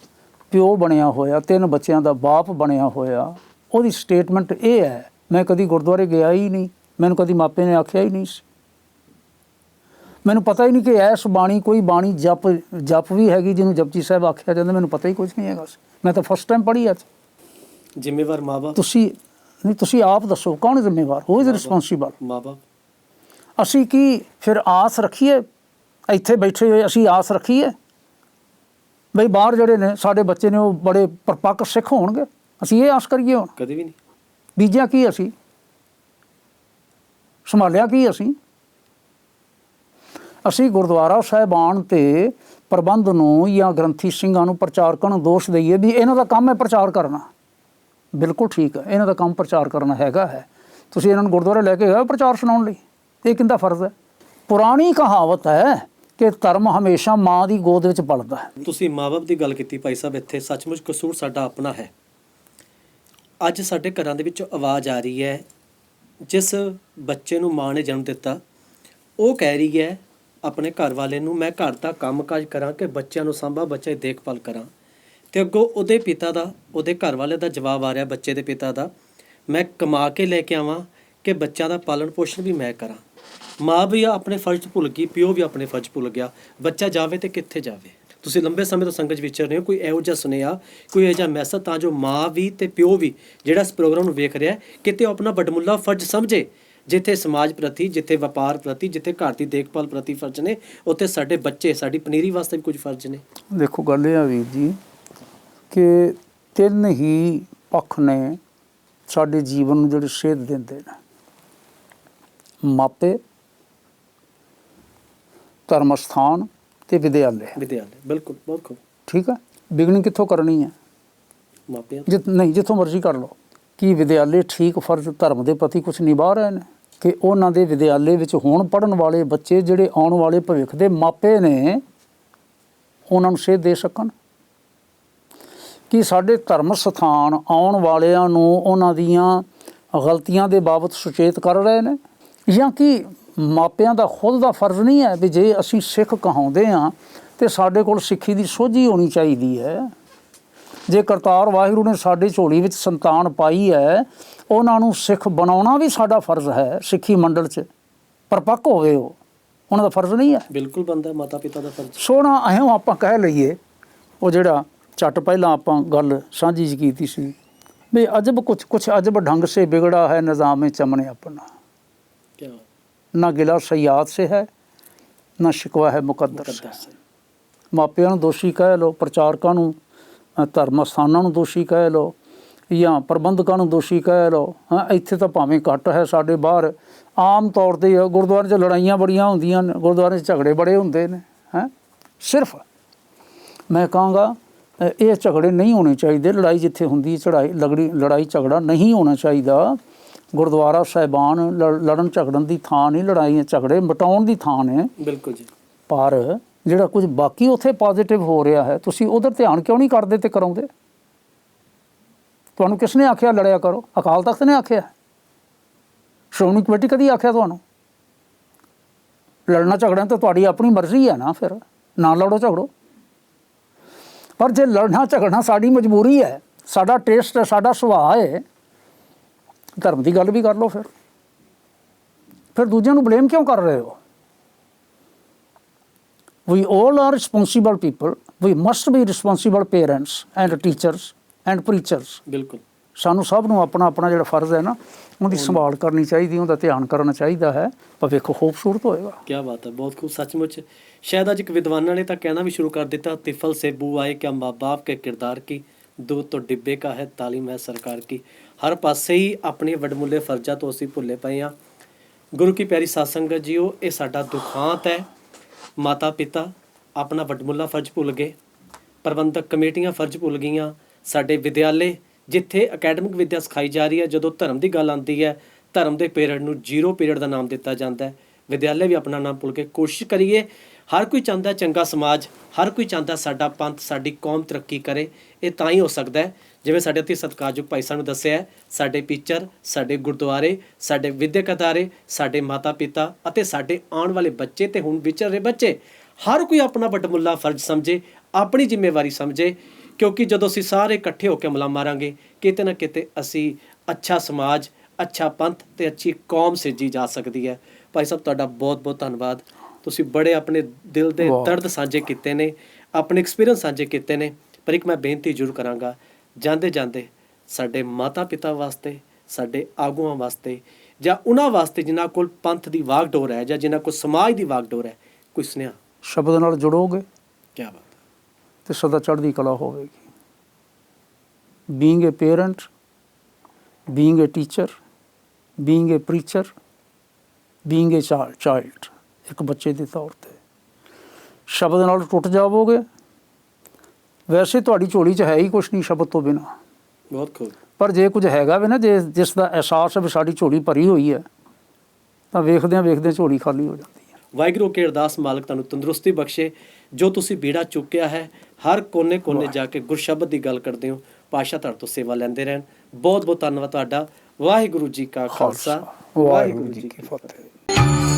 ਪਿਓ ਬਣਿਆ ਹੋਇਆ, ਤਿੰਨ ਬੱਚਿਆਂ ਦਾ ਬਾਪ ਬਣਿਆ ਹੋਇਆ। ਉਹਦੀ ਸਟੇਟਮੈਂਟ ਇਹ ਹੈ, ਮੈਂ ਕਦੀ ਗੁਰਦੁਆਰੇ ਗਿਆ ਹੀ ਨਹੀਂ। ਮੈਨੂੰ ਕਦੀ ਮਾਪੇ ਨੇ ਆਖਿਆ ਹੀ ਨਹੀਂ ਸੀ। ਮੈਨੂੰ ਪਤਾ ਹੀ ਨਹੀਂ ਕਿ ਐਸ ਬਾਣੀ ਕੋਈ ਬਾਣੀ ਜਪ ਜਪ ਵੀ ਹੈਗੀ ਜਿਹਨੂੰ ਜਪਜੀ ਸਾਹਿਬ ਆਖਿਆ ਜਾਂਦਾ ਮੈਨੂੰ ਪਤਾ ਹੀ ਕੁਝ ਨਹੀਂ ਹੈਗਾ ਮੈਂ ਤਾਂ ਫਸਟ ਟਾਈਮ ਪੜ੍ਹੀ ਅੱਜ ਜ਼ਿੰਮੇਵਾਰ ਮਾਪੇ ਤੁਸੀਂ ਨਹੀਂ ਤੁਸੀਂ ਆਪ ਦੱਸੋ ਕੌਣ ਜ਼ਿੰਮੇਵਾਰ? ਹੂ ਇਜ਼ ਰਿਸਪੌਂਸਿਬਲ ਮਾਪੇ ਅਸੀਂ ਕੀ ਫਿਰ ਆਸ ਰੱਖੀਏ? ਇੱਥੇ ਬੈਠੇ ਹੋਏ ਅਸੀਂ ਆਸ ਰੱਖੀਏ? ਬਈ ਬਾਹਰ ਜਿਹੜੇ ਨੇ ਸਾਡੇ ਬੱਚੇ ਨੇ ਉਹ ਬੜੇ ਪਰਪੱਕ ਸਿੱਖ ਹੋਣਗੇ। ਅਸੀਂ ਇਹ ਆਸ ਕਰੀਏ ਹੁਣ। ਕਦੇ ਵੀ ਨਹੀਂ। ਬੀਜਿਆ ਕੀ ਅਸੀਂ? ਸੰਭਾਲਿਆ ਕੀ ਅਸੀਂ? ਅਸੀਂ ਗੁਰਦੁਆਰਾ ਸਾਹਿਬਾਨ ਤੇ ਪ੍ਰਬੰਧ ਨੂੰ ਜਾਂ ਗ੍ਰੰਥੀ ਸਿੰਘਾਂ ਨੂੰ ਪ੍ਰਚਾਰਕਾਂ ਨੂੰ ਦੋਸ਼ ਦਈਏ ਵੀ ਇਹਨਾਂ ਦਾ ਕੰਮ ਹੈ ਪ੍ਰਚਾਰ ਕਰਨਾ। ਬਿਲਕੁਲ ਠੀਕ ਹੈ, ਇਹਨਾਂ ਦਾ ਕੰਮ ਪ੍ਰਚਾਰ ਕਰਨਾ ਹੈਗਾ ਹੈ। ਤੁਸੀਂ ਇਹਨਾਂ ਨੂੰ ਗੁਰਦੁਆਰੇ ਲੈ ਕੇ ਗਏ ਹੋ ਪ੍ਰਚਾਰ ਸੁਣਾਉਣ ਲਈ। ਇਹ ਕਿੰਦਾ ਫਰਜ਼ ਹੈ? ਪੁਰਾਣੀ ਕਹਾਵਤ ਹੈ ਕਿ ਧਰਮ ਹਮੇਸ਼ਾ ਮਾਂ ਦੀ ਗੋਦ ਵਿੱਚ ਪਲਦਾ ਹੈ। ਤੁਸੀਂ ਮਾਪੇ ਦੀ ਗੱਲ ਕੀਤੀ ਭਾਈ ਸਾਹਿਬ, ਇੱਥੇ ਸੱਚਮੁੱਚ ਕਸੂਰ ਸਾਡਾ ਆਪਣਾ ਹੈ। ਅੱਜ ਸਾਡੇ ਘਰਾਂ ਦੇ ਵਿੱਚ ਆਵਾਜ਼ ਆ ਰਹੀ ਹੈ ਜਿਸ ਬੱਚੇ ਨੂੰ ਮਾਂ ਨੇ ਜਨਮ ਦਿੱਤਾ, ਉਹ ਕਹਿ ਰਹੀ ਹੈ, ਆਪਣੇ ਘਰ ਵਾਲੇ ਨੂੰ, ਮੈਂ ਘਰ ਦਾ ਕੰਮਕਾਜ ਕਰਾਂ ਕਿ ਬੱਚਿਆਂ ਨੂੰ ਸੰਭਾ ਬੱਚੇ ਦੀ ਦੇਖਭਾਲ ਕਰਾਂ। ਤੇ ਅੱਗੋਂ ਉਹਦੇ ਪਿਤਾ ਦਾ, ਉਹਦੇ ਘਰ ਵਾਲੇ ਦਾ ਜਵਾਬ ਆ ਰਿਹਾ ਬੱਚੇ ਦੇ ਪਿਤਾ ਦਾ, ਮੈਂ ਕਮਾ ਕੇ ਲੈ ਕੇ ਆਵਾਂ ਕਿ ਬੱਚਿਆਂ ਦਾ ਪਾਲਣ ਪੋਸ਼ਣ ਵੀ ਮੈਂ ਕਰਾਂ। ਮਾਂ ਵੀ ਆਪਣੇ ਫਰਜ਼ ਭੁੱਲ ਗਈ, ਪਿਓ ਵੀ ਆਪਣੇ ਫਰਜ਼ ਭੁੱਲ ਗਿਆ, ਬੱਚਾ ਜਾਵੇ ਤੇ ਕਿੱਥੇ ਜਾਵੇ? ਤੁਸੀਂ ਲੰਬੇ ਸਮੇਂ ਤੋਂ ਸੰਗਤ 'ਚ ਵਿਚਰ ਰਹੇ ਹੋ, ਕੋਈ ਇਹੋ ਜਿਹਾ ਸੁਨੇਹਾ, ਕੋਈ ਇਹੋ ਜਿਹਾ ਮੈਸੇਜ ਤਾਂ ਜੋ ਮਾਂ ਵੀ ਤੇ ਪਿਓ ਵੀ ਜਿਹੜਾ ਇਸ ਪ੍ਰੋਗਰਾਮ ਨੂੰ ਵੇਖ ਰਿਹਾ ਕਿਤੇ ਉਹ ਆਪਣਾ ਵੱਡਮੁੱਲਾ ਫਰਜ਼ ਸਮਝੇ, ਜਿੱਥੇ ਸਮਾਜ ਪ੍ਰਤੀ, ਜਿੱਥੇ ਵਪਾਰ ਪ੍ਰਤੀ, ਜਿੱਥੇ ਘਰ ਦੀ ਦੇਖਭਾਲ ਪ੍ਰਤੀ ਫਰਜ਼ ਨੇ, ਉੱਥੇ ਸਾਡੇ ਬੱਚੇ, ਸਾਡੀ ਪਨੀਰੀ ਵਾਸਤੇ ਵੀ ਕੁਝ ਫਰਜ਼ ਨੇ। ਦੇਖੋ, ਗੱਲ ਇਹ ਆ ਵੀਰ ਜੀ ਕਿ ਤਿੰਨ ਹੀ ਪੱਖ ਨੇ ਸਾਡੇ ਜੀਵਨ ਨੂੰ ਜਿਹੜੇ ਸੇਧ ਦਿੰਦੇ ਨੇ। ਮਾਪੇ ਧਰਮ ਸਥਾਨ ਤੇ ਵਿਦਿਆਲੇ ਵਿਦਿਆਲੇ ਬਿਲਕੁਲ ਬਹੁਤ ਖੂਬ। ਠੀਕ ਹੈ ਬਿਗਨਿੰਗ ਕਿੱਥੋਂ ਕਰਨੀ ਹੈ ਮਾਪਿਆਂ ਜਿਤ ਨਹੀਂ ਜਿੱਥੋਂ ਮਰਜ਼ੀ ਕਰ ਲਓ। ਕੀ ਵਿਦਿਆਲੇ ਠੀਕ ਫਰਜ਼ ਧਰਮ ਦੇ ਪ੍ਰਤੀ ਕੁਝ ਨਿਭਾ ਰਹੇ ਨੇ? ਕਿ ਉਹਨਾਂ ਦੇ ਵਿਦਿਆਲੇ ਵਿੱਚ ਹੁਣ ਪੜਨ ਵਾਲੇ ਬੱਚੇ ਜਿਹੜੇ ਆਉਣ ਵਾਲੇ ਭਵਿੱਖ ਦੇ ਮਾਪੇ ਨੇ ਉਹਨਾਂ ਨੂੰ ਸੇਧ ਦੇ ਸਕਣ? ਕਿ ਸਾਡੇ ਧਰਮ ਸਥਾਨ ਆਉਣ ਵਾਲਿਆਂ ਨੂੰ ਉਹਨਾਂ ਦੀਆਂ ਗਲਤੀਆਂ ਦੇ ਬਾਬਤ ਸੁਚੇਤ ਕਰ ਰਹੇ ਨੇ? ਜਾਂ ਕਿ ਮਾਪਿਆਂ ਦਾ ਖੁਦ ਦਾ ਫਰਜ਼ ਨਹੀਂ ਹੈ ਵੀ ਜੇ ਅਸੀਂ ਸਿੱਖ ਕਹਾਉਂਦੇ ਹਾਂ ਤੇ ਸਾਡੇ ਕੋਲ ਸਿੱਖੀ ਦੀ ਸੋਝੀ ਹੋਣੀ ਚਾਹੀਦੀ ਹੈ। ਜੇ ਕਰਤਾਰ ਵਾਹਿਗੁਰੂ ਨੇ ਸਾਡੀ ਝੋਲੀ ਵਿੱਚ ਸੰਤਾਨ ਪਾਈ ਹੈ ਉਹਨਾਂ ਨੂੰ ਸਿੱਖ ਬਣਾਉਣਾ ਵੀ ਸਾਡਾ ਫਰਜ਼ ਹੈ ਸਿੱਖੀ ਮੰਡਲ 'ਚ। ਪਰਪੱਕ ਹੋਵੇ ਉਹ ਉਹਨਾਂ ਦਾ ਫਰਜ਼ ਨਹੀਂ ਹੈ। ਬਿਲਕੁਲ ਬੰਦਾ ਮਾਤਾ ਪਿਤਾ ਦਾ ਫਰਜ਼ ਸੋਹਣਾ ਐਂ ਆਪਾਂ ਕਹਿ ਲਈਏ ਉਹ ਜਿਹੜਾ ਝੱਟ ਪਹਿਲਾਂ ਆਪਾਂ ਗੱਲ ਸਾਂਝੀ ਕੀਤੀ ਸੀ ਵੀ ਅਜਬ ਕੁਛ ਕੁਛ ਅਜਬ ਢੰਗ ਸੇ ਵਿਗੜਾ ਹੈ ਨਿਜ਼ਾਮ ਚਮਨੇ ਆਪਣਾ। ਨਾ ਗਿਲਾ ਸਯਾਦ ਸੇ ਹੈ ਨਾ ਸ਼ਿਕਵਾ ਹੈ ਮੁਕੱਦਰ ਸੇ। ਮਾਪਿਆਂ ਨੂੰ ਦੋਸ਼ੀ ਕਹਿ ਲਓ ਪ੍ਰਚਾਰਕਾਂ ਨੂੰ ਧਰਮ ਸਥਾਨਾਂ ਨੂੰ ਦੋਸ਼ੀ ਕਹਿ ਲਓ ਜਾਂ ਪ੍ਰਬੰਧਕਾਂ ਨੂੰ ਦੋਸ਼ੀ ਕਹਿ ਲਓ ਹਾਂ ਇੱਥੇ ਤਾਂ ਭਾਵੇਂ ਘੱਟ ਹੈ ਸਾਡੇ ਬਾਹਰ। ਆਮ ਤੌਰ ਤੇ ਗੁਰਦੁਆਰੇ 'ਚ ਲੜਾਈਆਂ ਬੜੀਆਂ ਹੁੰਦੀਆਂ ਨੇ ਗੁਰਦੁਆਰੇ 'ਚ ਝਗੜੇ ਬੜੇ ਹੁੰਦੇ ਨੇ ਹੈ? ਸਿਰਫ ਮੈਂ ਕਹਾਂਗਾ ਇਹ ਝਗੜੇ ਨਹੀਂ ਹੋਣੇ ਚਾਹੀਦੇ ਲੜਾਈ ਜਿੱਥੇ ਹੁੰਦੀ ਹੈ ਚੜਾਈ ਲਗੜੀ ਲੜਾਈ ਝਗੜਾ ਨਹੀਂ ਹੋਣਾ ਚਾਹੀਦਾ। ਗੁਰਦੁਆਰਾ ਸਾਹਿਬਾਨ ਲੜ- ਲੜਨ ਝਗੜਨ ਦੀ ਥਾਂ ਨਹੀਂ ਲੜਾਈਆਂ ਝਗੜੇ ਮਟਾਉਣ ਦੀ ਥਾਂ ਨੇ। ਬਿਲਕੁਲ ਜੀ। ਪਰ ਜਿਹੜਾ ਕੁਝ ਬਾਕੀ ਉੱਥੇ ਪੋਜ਼ਿਟਿਵ ਹੋ ਰਿਹਾ ਹੈ ਤੁਸੀਂ ਉਧਰ ਧਿਆਨ ਕਿਉਂ ਨਹੀਂ ਕਰਦੇ ਤੇ ਕਰਾਉਂਦੇ? ਤੁਹਾਨੂੰ ਕਿਸ ਨੇ ਆਖਿਆ ਲੜਿਆ ਕਰੋ? ਅਕਾਲ ਤਖਤ ਨੇ ਆਖਿਆ। ਸ਼੍ਰੋਮਣੀ ਕਮੇਟੀ ਕਦੀ ਆਖਿਆ ਤੁਹਾਨੂੰ? ਲੜਨਾ ਝਗੜਨਾ ਤਾਂ ਤੁਹਾਡੀ ਆਪਣੀ ਮਰਜ਼ੀ ਹੈ ਨਾ ਫਿਰ। ਨਾ ਲੜੋ ਝਗੜੋ। ਪਰ ਜੇ ਲੜਨਾ ਝਗੜਨਾ ਸਾਡੀ ਮਜਬੂਰੀ ਹੈ ਸਾਡਾ ਟੇਸਟ ਹੈ ਸਾਡਾ ਸੁਭਾਅ ਹੈ ਧਰਮ ਦੀ ਗੱਲ ਵੀ ਕਰ ਲਓ ਫਿਰ। ਫਿਰ ਦੂਜਿਆਂ ਨੂੰ ਬਲੇਮ ਕਿਉਂ ਕਰ ਰਹੇ ਹੋ? We all are responsible people. We must be responsible parents and teachers and preachers. ਬਿਲਕੁਲ। ਸਾਨੂੰ ਸਭ ਨੂੰ ਆਪਣਾ ਆਪਣਾ ਜਿਹੜਾ ਫਰਜ਼ ਹੈ ਨਾ ਉਹਦੀ ਸੰਭਾਲ ਕਰਨੀ ਚਾਹੀਦੀ ਉਹਦਾ ਧਿਆਨ ਕਰਨਾ ਚਾਹੀਦਾ ਹੈ। ਭਵਿੱਖ ਖੂਬਸੂਰਤ ਹੋਏਗਾ। ਕੀ ਬਾਤ ਹੈ ਬਹੁਤ ਖੂਬ। ਸੱਚਮੁੱਚ ਸ਼ਾਇਦ ਅੱਜ ਇੱਕ ਵਿਦਵਾਨਾਂ ਨੇ ਤਾਂ ਕਹਿਣਾ ਵੀ ਸ਼ੁਰੂ ਕਰ ਦਿੱਤਾ ਤਿਫਲ ਸੇ ਬੂ ਆਏ ਕਿਆ ਮਾਂ ਬਾਪ ਕੇ ਕਿਰਦਾਰ ਕੀ ਦੋ ਤੋਂ ਡਿੱਬੇ ਕਾ ਹੈ ਤਾਲੀਮ ਹੈ ਸਰਕਾਰ ਕੀ। ਹਰ ਪਾਸੇ ਹੀ ਆਪਣੇ ਵਡਮੁੱਲੇ ਫਰਜ਼ਾਂ ਤੋਂ ਅਸੀਂ ਭੁੱਲੇ ਪਏ ਆ ਗੁਰੂ ਕੀ ਪਿਆਰੀ ਸਾਧ ਸੰਗਤ ਜੀਓ, ਇਹ ਸਾਡਾ ਦੁਖਾਂਤ ਹੈ। ਮਾਤਾ ਪਿਤਾ ਆਪਣਾ ਵਡਮੁੱਲਾ ਫਰਜ਼ ਭੁੱਲ ਗਏ। ਪ੍ਰਬੰਧਕ ਕਮੇਟੀਆਂ ਫਰਜ਼ ਭੁੱਲ ਗਈਆਂ। ਸਾਡੇ ਵਿਦਿਆਲੇ, ਜਿੱਥੇ ਅਕੈਡਮਿਕ ਵਿੱਦਿਆ ਸਿਖਾਈ ਜਾ ਰਹੀ ਹੈ, ਜਦੋਂ ਧਰਮ ਦੀ ਗੱਲ ਆਉਂਦੀ ਹੈ, ਧਰਮ ਦੇ ਪੀਰੀਅਡ ਨੂੰ ਜ਼ੀਰੋ ਪੀਰੀਅਡ ਦਾ ਨਾਮ ਦਿੱਤਾ ਜਾਂਦਾ ਹੈ। ਵਿਦਿਆਲੇ ਵੀ ਆਪਣਾ ਨਾਮ ਭੁੱਲ ਕੇ ਕੋਸ਼ਿਸ਼ ਕਰੀਏ ਹਰ ਕੋਈ ਚਾਹੁੰਦਾ ਚੰਗਾ ਸਮਾਜ, ਹਰ ਕੋਈ ਚਾਹੁੰਦਾ ਸਾਡਾ ਪੰਥ, ਸਾਡੀ ਕੌਮ ਤਰੱਕੀ ਕਰੇ, ਇਹ ਤਾਂ ਹੀ ਹੋ ਸਕਦਾ ਹੈ। ਜਿਵੇਂ ਸਾਡੇ ਅਤੀ ਸਤਿਕਾਰਯੋਗ ਭਾਈ ਸਾਹਿਬ ਨੇ ਦੱਸਿਆ ਸਾਡੇ ਟੀਚਰ, ਸਾਡੇ ਗੁਰਦੁਆਰੇ, ਸਾਡੇ ਵਿਦਿਅਕ ਅਦਾਰੇ, ਸਾਡੇ ਮਾਤਾ ਪਿਤਾ ਅਤੇ ਸਾਡੇ ਆਉਣ ਵਾਲੇ ਬੱਚੇ ਤੇ ਹੁਣ ਵਿਚਰ ਰਹੇ ਬੱਚੇ, ਹਰ ਕੋਈ ਆਪਣਾ ਵੱਡਮੁੱਲਾ ਫਰਜ਼ ਸਮਝੇ, ਆਪਣੀ ਜ਼ਿੰਮੇਵਾਰੀ ਸਮਝੇ, ਕਿਉਂਕਿ ਜਦੋਂ ਅਸੀਂ ਸਾਰੇ ਇਕੱਠੇ ਹੋ ਕੇ ਅਮਲਾ ਮਾਰਾਂਗੇ, ਕਿਤੇ ਨਾ ਕਿਤੇ ਅਸੀਂ ਅੱਛਾ ਸਮਾਜ, ਅੱਛਾ ਪੰਥ ਤੇ ਅੱਛੀ ਕੌਮ ਸਿਰਜੀ ਜਾ ਸਕਦੀ ਹੈ। ਭਾਈ ਸਾਹਿਬ, ਤੁਹਾਡਾ ਬਹੁਤ ਬਹੁਤ ਧੰਨਵਾਦ। ਤੁਸੀਂ ਬੜੇ ਆਪਣੇ ਦਿਲ ਦੇ। ਦਰਦ ਸਾਂਝੇ ਕੀਤੇ ਨੇ ਆਪਣੇ ਐਕਸਪੀਰੀਅੰਸ ਸਾਂਝੇ ਕੀਤੇ ਨੇ ਪਰ ਇੱਕ ਮੈਂ ਬੇਨਤੀ ਜ਼ਰੂਰ ਕਰਾਂਗਾ ਜਾਂਦੇ ਜਾਂਦੇ ਸਾਡੇ ਮਾਤਾ ਪਿਤਾ ਵਾਸਤੇ ਸਾਡੇ ਆਗੂਆਂ ਵਾਸਤੇ ਜਾਂ ਉਹਨਾਂ ਵਾਸਤੇ ਜਿਨ੍ਹਾਂ ਕੋਲ ਪੰਥ ਦੀ ਵਾਗਡੋਰ ਹੈ ਜਾਂ ਜਿਨ੍ਹਾਂ ਕੋਲ ਸਮਾਜ ਦੀ ਵਾਗਡੋਰ ਹੈ ਕੋਈ ਸੁਨੇਹਾ? ਸ਼ਬਦ ਨਾਲ ਜੁੜੋਗੇ? ਕੀ ਬਾਤ ਤੇ ਸਦਾ ਚੜ੍ਹਦੀ ਕਲਾ ਹੋਵੇਗੀ। Being a parent being a teacher being a preacher being a child ਇੱਕ ਬੱਚੇ ਦੇ ਤੌਰ ਤੇ। ਸ਼ਬਦ ਨਾਲ ਟੁੱਟ ਜਾਵੋਗੇ। ਵੈਸੇ ਤੁਹਾਡੀ ਝੋਲੀ 'ਚ ਹੈ ਹੀ ਕੁਛ ਨਹੀਂ ਸ਼ਬਦ ਤੋਂ ਬਿਨਾ। ਬਹੁਤ ਖੂਬ ਪਰ ਜੇ ਕੁਝ ਹੈਗਾ ਵੀ ਨਾ ਜੇ ਜਿਸ ਦਾ ਅਹਿਸਾਸ ਹੈ ਵੀ ਸਾਡੀ ਝੋਲੀ ਭਰੀ ਹੋਈ ਹੈ ਤਾਂ ਵੇਖਦਿਆਂ ਵੇਖਦਿਆਂ ਝੋਲੀ ਖਾਲੀ ਹੋ ਜਾਂਦੀ ਹੈ। ਵਾਹਿਗੁਰੂ ਕੇ ਅਰਦਾਸ ਮਾਲਕ ਤੁਹਾਨੂੰ ਤੰਦਰੁਸਤੀ ਬਖਸ਼ੇ। ਜੋ ਤੁਸੀਂ ਬੀੜਾ ਚੁੱਕਿਆ ਹੈ ਹਰ ਕੋਨੇ-ਕੋਨੇ ਜਾ ਕੇ ਗੁਰਸ਼ਬਦ ਦੀ ਗੱਲ ਕਰਦੇ ਹੋ। ਪਾਸ਼ਾ ਤੁਹਾਡੇ ਤੋਂ ਸੇਵਾ ਲੈਂਦੇ ਰਹਿਣ। ਬਹੁਤ ਬਹੁਤ ਧੰਨਵਾਦ ਤੁਹਾਡਾ। ਵਾਹਿਗੁਰੂ ਜੀ ਕਾ ਖਾਲਸਾ। ਵਾਹਿਗੁਰੂ ਜੀ ਕੀ ਫਤਿਹ।